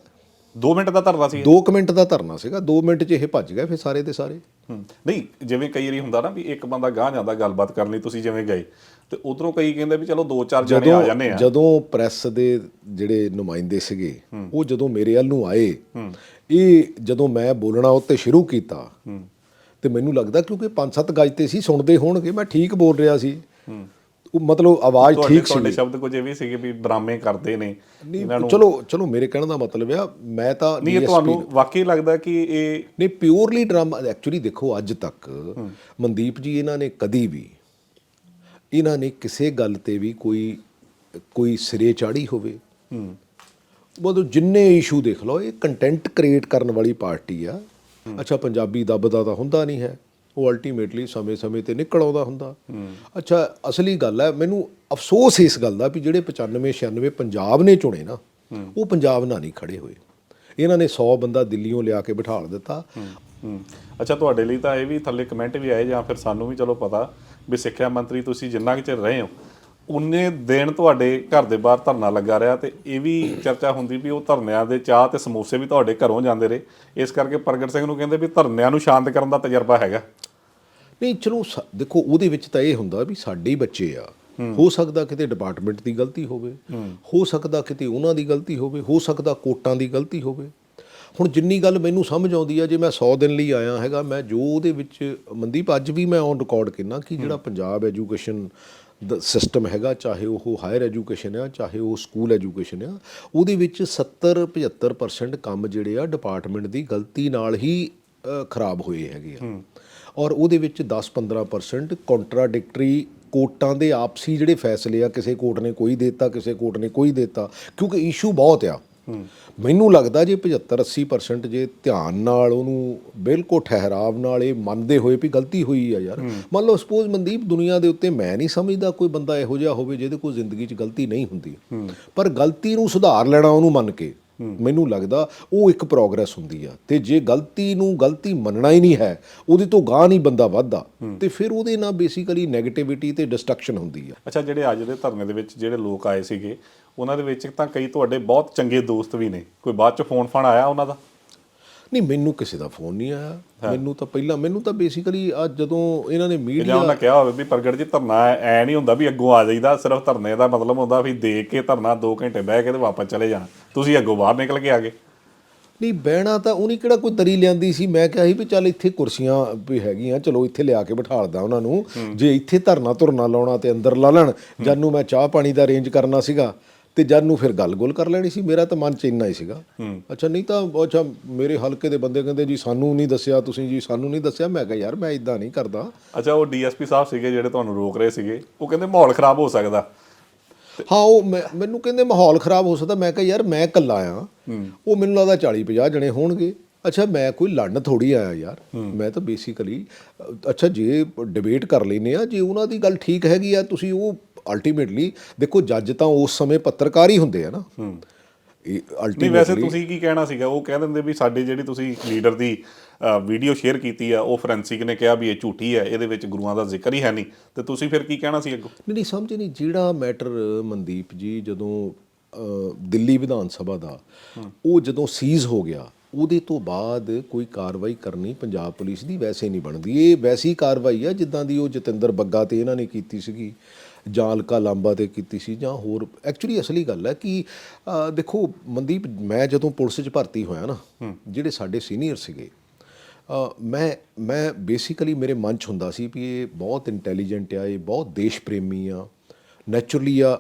2 ਮਿੰਟ ਦਾ ਧਰਨਾ ਸੀ ਇਹ? 2 ਮਿੰਟ ਦਾ ਧਰਨਾ ਸੀਗਾ। 2 ਮਿੰਟ 'ਚ ਇਹ ਭੱਜ ਗਏ ਫਿਰ ਸਾਰੇ ਦੇ ਸਾਰੇ। ਨਹੀਂ ਜਿਵੇਂ ਕਈ ਵਾਰੀ ਹੁੰਦਾ ਨਾ ਵੀ ਇੱਕ ਬੰਦਾ ਗਾਹ ਜਾਂਦਾ ਗੱਲਬਾਤ ਕਰਨ ਲਈ ਤੁਸੀਂ ਜਿਵੇਂ ਗਏ ਤੇ ਉਧਰੋਂ ਕਈ ਕਹਿੰਦੇ ਵੀ ਚਲੋ ਦੋ ਚਾਰ ਜਣੇ ਆ ਜਾਂਦੇ ਆ। ਜਦੋਂ ਪ੍ਰੈਸ ਦੇ ਜਿਹੜੇ ਨੁਮਾਇੰਦੇ ਸੀਗੇ ਉਹ ਜਦੋਂ ਮੇਰੇ ਵੱਲ ਨੂੰ ਆਏ ਇਹ ਜਦੋਂ ਮੈਂ ਬੋਲਣਾ ਉੱਤੇ ਸ਼ੁਰੂ ਕੀਤਾ ਤੇ ਮੈਨੂੰ ਲੱਗਦਾ ਕਿਉਂਕਿ 5-7 ਗਜ ਤੇ ਸੀ ਸੁਣਦੇ ਹੋਣਗੇ ਮੈਂ ਠੀਕ ਬੋਲ ਰਿਹਾ ਸੀ। ਉਹ ਮਤਲਬ ਆਵਾਜ਼ ਤੁਹਾਡੇ ਠੀਕ ਤੁਹਾਡੇ ਸੀ ਸ਼ਬਦ ਕੁਝ ਇਹ ਵੀ ਸੀਗੇ ਵੀ ਡਰਾਮੇ ਕਰਦੇ ਨੇ ਇਹਨਾਂ ਨੂੰ ਚਲੋ ਚਲੋ ਮੇਰੇ ਕਹਿਣ ਦਾ ਮਤਲਬ ਆ ਮੈਂ ਤਾਂ ਨਹੀਂ ਇਹ ਤੁਹਾਨੂੰ ਵਾਕਈ ਲੱਗਦਾ ਕਿ ਇਹ ਨਹੀਂ ਪਿਓਰਲੀ ਡਰਾਮਾ ਐਕਚੁਅਲੀ ਦੇਖੋ ਅੱਜ ਤੱਕ ਮਨਦੀਪ ਜੀ ਇਹਨਾਂ ਨੇ ਕਦੀ ਵੀ ਇਹਨਾਂ ਨੇ ਕਿਸੇ ਗੱਲ ਤੇ ਵੀ ਕੋਈ ਕੋਈ ਸਿਰੇ ਚਾੜੀ ਹੋਵੇ। ਮਤਲਬ ਜਿੰਨੇ ਇਸ਼ੂ ਦੇਖ ਲਓ ਇਹ ਕੰਟੈਂਟ ਕ੍ਰੀਏਟ ਕਰਨ ਵਾਲੀ ਪਾਰਟੀ ਆ। ਅੱਛਾ ਪੰਜਾਬੀ ਦੱਬਦਾ ਤਾਂ ਹੁੰਦਾ ਨਹੀਂ ਹੈ। ਉਹ ਅਲਟੀਮੇਟਲੀ ਸਮੇਂ-ਸਮੇਂ ਤੇ ਨਿਕਲ ਆਉਂਦਾ ਹੁੰਦਾ। ਅੱਛਾ, ਅਸਲੀ ਗੱਲ ਹੈ, ਮੈਨੂੰ ਅਫਸੋਸ ਇਸ ਗੱਲ ਦਾ ਵੀ ਜਿਹੜੇ 95 96 ਪੰਜਾਬ ਨੇ ਚੁਣੇ ਨਾ, ਉਹ ਪੰਜਾਬ ਨਾਲ ਨਹੀਂ ਖੜੇ ਹੋਏ। ਇਹਨਾਂ ਨੇ 100 ਬੰਦਾ ਦਿੱਲੀੋਂ ਲਿਆ ਕੇ ਬਿਠਾਲ ਦਿੱਤਾ। ਅੱਛਾ, ਤੁਹਾਡੇ ਲਈ ਤਾਂ ਇਹ ਵੀ ਥੱਲੇ ਕਮੈਂਟ ਵੀ ਆਏ ਜਾਂ ਫਿਰ ਸਾਨੂੰ ਵੀ ਚਲੋ ਪਤਾ ਵੀ ਸਿੱਖਿਆ ਮੰਤਰੀ ਤੁਸੀਂ ਜਿੰਨਾ ਕੁ ਚਿਰ ਰਹੇ ਹੋ ਉਨੇ ਦਿਨ ਤੁਹਾਡੇ ਘਰ ਦੇ ਬਾਹਰ ਧਰਨਾ ਲੱਗਾ ਰਿਹਾ ਤੇ ਇਹ ਵੀ ਚਰਚਾ ਹੁੰਦੀ ਵੀ ਉਹ ਧਰਨਿਆਂ ਦੇ ਚਾਹ ਤੇ ਸਮੋਸੇ ਵੀ ਤੁਹਾਡੇ ਘਰੋਂ ਜਾਂਦੇ ਰਹੇ। ਇਸ ਕਰਕੇ ਪ੍ਰਗਟ ਸਿੰਘ ਨੂੰ ਕਹਿੰਦੇ ਵੀ ਧਰਨਿਆਂ ਨੂੰ ਸ਼ਾਂਤ ਕਰਨ ਦਾ ਤਜਰਬਾ ਹੈਗਾ। ਨਹੀਂ ਚਲੋ ਦੇਖੋ ਉਹਦੇ ਵਿੱਚ ਤਾਂ ਇਹ ਹੁੰਦਾ ਵੀ ਸਾਡੇ ਹੀ ਬੱਚੇ ਆ। ਹੋ। ਸਕਦਾ ਕਿਤੇ ਡਿਪਾਰਟਮੈਂਟ ਦੀ ਗਲਤੀ ਹੋਵੇ। ਹੋ। ਸਕਦਾ ਕਿਤੇ ਉਹਨਾਂ ਦੀ ਗਲਤੀ ਹੋਵੇ। ਹੋ ਸਕਦਾ ਕੋਟਾਂ ਦੀ ਗਲਤੀ ਹੋਵੇ। ਹੁਣ ਜਿੰਨੀ ਗੱਲ ਮੈਨੂੰ ਸਮਝ ਆਉਂਦੀ ਆ ਜੇ ਮੈਂ 100 ਦਿਨ ਲਈ ਆਇਆ ਹੈਗਾ ਮੈਂ ਜੋ ਉਹਦੇ ਵਿੱਚ ਮਨਦੀਪ ਅੱਜ ਵੀ ਮੈਂ ਔਨ ਰਿਕਾਰਡ ਕਿੰਨਾ ਕਿ ਜਿਹੜਾ ਪੰਜਾਬ ਐਜੂਕੇਸ਼ਨ ਸਿਸਟਮ ਹੈਗਾ ਚਾਹੇ ਉਹ ਹਾਇਰ ਐਜੂਕੇਸ਼ਨ ਆ ਚਾਹੇ ਉਹ ਸਕੂਲ ਐਜੂਕੇਸ਼ਨ ਆ ਉਹਦੇ ਵਿੱਚ 70 75% ਕੰਮ ਜਿਹੜੇ ਆ ਡਿਪਾਰਟਮੈਂਟ ਦੀ ਗਲਤੀ ਨਾਲ ਹੀ ਖਰਾਬ ਹੋਏ ਹੈਗੇ ਆ। ਔਰ ਉਹਦੇ ਵਿੱਚ 10-15% ਕੰਟਰਾਡਿਕਟਰੀ ਕੋਰਟਾਂ ਦੇ ਆਪਸੀ ਜਿਹੜੇ ਫੈਸਲੇ ਆ ਕਿਸੇ ਕੋਰਟ ਨੇ ਕੋਈ ਦਿੱਤਾ ਕਿਸੇ ਕੋਰਟ ਨੇ ਕੋਈ ਦਿੱਤਾ ਕਿਉਂਕਿ ਇਸ਼ੂ ਬਹੁਤ ਆ। ਮੈਨੂੰ ਲੱਗਦਾ ਜੇ 75 80% ਜੇ ਧਿਆਨ ਨਾਲ ਉਹਨੂੰ ਬਿਲਕੁਲ ਠਹਿਰਾਵ ਨਾਲ ਇਹ ਮੰਨਦੇ ਹੋਏ ਵੀ ਗਲਤੀ ਹੋਈ ਆ ਯਾਰ। ਮੰਨ ਲਓ ਸਪੋਜ਼ ਮਨਦੀਪ ਦੁਨੀਆ ਦੇ ਉੱਤੇ ਮੈਂ ਨਹੀਂ ਸਮਝਦਾ ਕੋਈ ਬੰਦਾ ਇਹੋ ਜਿਹਾ ਹੋਵੇ ਜਿਹਦੇ ਕੋਲ ਜ਼ਿੰਦਗੀ 'ਚ ਗਲਤੀ ਨਹੀਂ ਹੁੰਦੀ। ਪਰ ਗਲਤੀ ਨੂੰ ਸੁਧਾਰ ਲੈਣਾ ਉਹਨੂੰ ਮੰਨ ਕੇ ਮੈਨੂੰ ਲੱਗਦਾ ਉਹ ਇੱਕ ਪ੍ਰੋਗਰੈਸ ਹੁੰਦੀ ਆ। ਤੇ ਜੇ ਗਲਤੀ ਨੂੰ ਗਲਤੀ ਮੰਨਣਾ ਹੀ ਨਹੀਂ ਹੈ ਉਹਦੇ ਤੋਂ ਗਾਹ ਨਹੀਂ ਬੰਦਾ ਵੱਧਦਾ। ਤੇ ਫਿਰ ਉਹਦੇ ਨਾਲ ਬੇਸਿਕਲੀ 네ਗੇਟਿਵਿਟੀ ਤੇ ਡਿਸਟਰਕਸ਼ਨ ਹੁੰਦੀ ਆ। ਅੱਛਾ ਜਿਹੜੇ ਅੱਜ ਦੇ ਧਰਨੇ ਦੇ ਵਿੱਚ ਜਿਹੜੇ ਲੋਕ ਆਏ ਸੀਗੇ ਉਹਨਾਂ ਦੇ ਵਿੱਚ ਤਾਂ ਕਈ ਤੁਹਾਡੇ ਬਹੁਤ ਚੰਗੇ ਦੋਸਤ ਵੀ ਨੇ। ਕੋਈ ਬਾਅਦ ਚ ਫੋਨ ਫਾਨ ਆਇਆ ਉਹਨਾਂ ਦਾ? ਨਹੀਂ ਮੈਨੂੰ ਕਿਸੇ ਦਾ ਫੋਨ ਨਹੀਂ ਆਇਆ। ਮੈਨੂੰ ਤਾਂ ਪਹਿਲਾਂ ਮੈਨੂੰ ਤਾਂ ਬੇਸਿਕਲੀ ਅੱਜ ਜਦੋਂ ਇਹਨਾਂ ਨੇ ਜਾਂ ਮੀਡੀਆ ਉਹਨਾਂ ਕਿਹਾ ਹੋਵੇ ਵੀ ਪ੍ਰਗਟ ਜੀ ਧਰਨਾ ਐ ਨਹੀਂ ਹੁੰਦਾ ਵੀ ਅੱਗੋਂ ਆ ਜਾਈਦਾ ਸਿਰਫ ਧਰਨੇ ਦਾ ਮਤਲਬ ਹੁੰਦਾ ਵੀ ਦੇਖ ਕੇ ਧਰਨਾ 2 ਘੰਟੇ ਬਹਿ ਕੇ ਤੇ ਵਾਪਸ ਚਲੇ ਜਾਣਾ। ਤੁਸੀਂ ਅੱਗੋਂ ਬਾਹਰ ਨਿਕਲ ਕੇ ਆ ਗਏ। ਨਹੀਂ ਬਹਿਣਾ ਤਾਂ ਉਹਨੇ ਕਿਹੜਾ ਕੋਈ ਤਰੀ ਲਿਆਂਦੀ ਸੀ? ਮੈਂ ਕਿਹਾ ਸੀ ਵੀ ਚੱਲ ਇੱਥੇ ਕੁਰਸੀਆਂ ਵੀ ਹੈਗੀਆਂ ਚਲੋ ਇੱਥੇ ਲਿਆ ਕੇ ਬਿਠਾਲਦਾ ਉਹਨਾਂ ਨੂੰ। ਜੇ ਇੱਥੇ ਧਰਨਾ ਧੁਰਨਾ ਲਾਉਣਾ ਤੇ ਅੰਦਰ ਲਾ ਲੈਣ ਜਦ ਨੂੰ ਮੈਂ ਚਾਹ ਪਾਣੀ ਦਾ ਅਰੇਂਜ ਕਰਨਾ ਸੀਗਾ। ਤੇ ਜਦ ਨੂੰ ਫਿਰ ਗੱਲ-ਗੁਲ ਕਰ ਲੈਣੀ ਸੀ ਮੇਰਾ ਤਾਂ ਮਨ ਚ ਇੰਨਾ ਹੀ ਸੀਗਾ। ਅੱਛਾ ਨਹੀਂ ਤਾਂ ਅੱਛਾ ਮੇਰੇ ਹਲਕੇ ਦੇ ਬੰਦੇ ਕਹਿੰਦੇ ਜੀ ਸਾਨੂੰ ਨਹੀਂ ਦੱਸਿਆ ਤੁਸੀਂ ਜੀ ਸਾਨੂੰ ਨਹੀਂ ਦੱਸਿਆ। ਮੈਂ ਕਿਹਾ ਯਾਰ ਮੈਂ ਇਦਾਂ ਨਹੀਂ ਕਰਦਾ। ਅੱਛਾ ਉਹ ਡੀਐਸਪੀ ਸਾਹਿਬ ਸੀਗੇ ਜਿਹੜੇ ਤੁਹਾਨੂੰ ਰੋਕ ਰਹੇ ਸੀਗੇ ਉਹ ਕਹਿੰਦੇ ਮਾਹੌਲ ਖਰਾਬ ਹੋ ਸਕਦਾ। ਹਾਂ ਉਹ ਮੈਨੂੰ ਕਹਿੰਦੇ ਮਾਹੌਲ ਖਰਾਬ ਹੋ ਸਕਦਾ। ਮੈਂ ਕਿਹਾ ਯਾਰ ਮੈਂ ਇਕੱਲਾ ਆ। ਉਹ ਮੈਨੂੰ ਲੱਗਦਾ 40 50 ਜਣੇ ਹੋਣਗੇ। ਅੱਛਾ ਮੈਂ ਕੋਈ ਲੜਨ ਥੋੜੀ ਆਇਆ ਯਾਰ। ਮੈਂ ਤਾਂ ਬੇਸਿਕਲੀ ਅੱਛਾ ਜੇ ਡਿਬੇਟ ਕਰ ਲੈਨੇ ਆ ਜੇ ਉਹਨਾਂ ਦੀ ਗੱਲ ਠੀਕ ਹੈਗੀ ਆ ਤੁਸੀਂ ਉਹ ਅਲਟੀਮੇਟਲੀ ਦੇਖੋ ਜੱਜ ਤਾਂ ਉਸ ਸਮੇਂ ਪੱਤਰਕਾਰ ਹੀ ਹੁੰਦੇ ਆ ਨਾ। ਇਹ ਅਲਟੀਮੇਟਲੀ ਵੈਸੇ ਤੁਸੀਂ ਕੀ ਕਹਿਣਾ ਸੀਗਾ? ਉਹ ਕਹਿ ਦਿੰਦੇ ਵੀ ਸਾਡੀ ਜਿਹੜੀ ਤੁਸੀਂ ਲੀਡਰ ਦੀ ਵੀਡੀਓ ਸ਼ੇਅਰ ਕੀਤੀ ਆ ਉਹ ਫੋਰੈਂਸਿਕ ਨੇ ਕਿਹਾ ਵੀ ਇਹ ਝੂਠੀ ਹੈ ਇਹਦੇ ਵਿੱਚ ਗੁਰੂਆਂ ਦਾ ਜ਼ਿਕਰ ਹੀ ਹੈ ਨਹੀਂ। ਤੇ ਤੁਸੀਂ ਫਿਰ ਕੀ ਕਹਿਣਾ ਸੀ ਅੱਗੋਂ? ਨਹੀਂ ਨਹੀਂ ਸਮਝ ਨਹੀਂ ਜਿਹੜਾ ਮੈਟਰ ਮਨਦੀਪ ਜੀ ਜਦੋਂ ਦਿੱਲੀ ਵਿਧਾਨ ਸਭਾ ਦਾ ਉਹ ਜਦੋਂ ਸੀਜ਼ ਹੋ ਗਿਆ ਉਹਦੇ ਤੋਂ ਬਾਅਦ ਕੋਈ ਕਾਰਵਾਈ ਕਰਨੀ ਪੰਜਾਬ ਪੁਲਿਸ ਦੀ ਵੈਸੇ ਨਹੀਂ ਬਣਦੀ। ਇਹ ਵੈਸੀ ਕਾਰਵਾਈ ਆ ਜਿੱਦਾਂ ਦੀ ਉਹ ਜਤਿੰਦਰ ਬੱਗਾ ਤੇ ਇਹਨਾਂ ਨੇ ਕੀਤੀ ਸੀਗੀ। ਜਾਂ ਅਲਕਾ ਲਾਂਬਾ ਤੇ ਕੀਤੀ ਸੀ ਜਾਂ ਹੋਰ ਐਕਚੁਅਲੀ ਅਸਲੀ ਗੱਲ ਹੈ ਕਿ ਦੇਖੋ ਮਨਦੀਪ ਮੈਂ ਜਦੋਂ ਪੁਲਿਸ 'ਚ ਭਰਤੀ ਹੋਇਆ ਨਾ ਜਿਹੜੇ ਸਾਡੇ ਸੀਨੀਅਰ ਸੀਗੇ ਮੈਂ ਮੈਂ ਬੇਸਿਕਲੀ ਮੇਰੇ ਮਨ 'ਚ ਹੁੰਦਾ ਸੀ ਵੀ ਇਹ ਬਹੁਤ ਇੰਟੈਲੀਜੈਂਟ ਆ ਇਹ ਬਹੁਤ ਦੇਸ਼ ਪ੍ਰੇਮੀ ਆ ਨੈਚੁਰਲੀ ਆ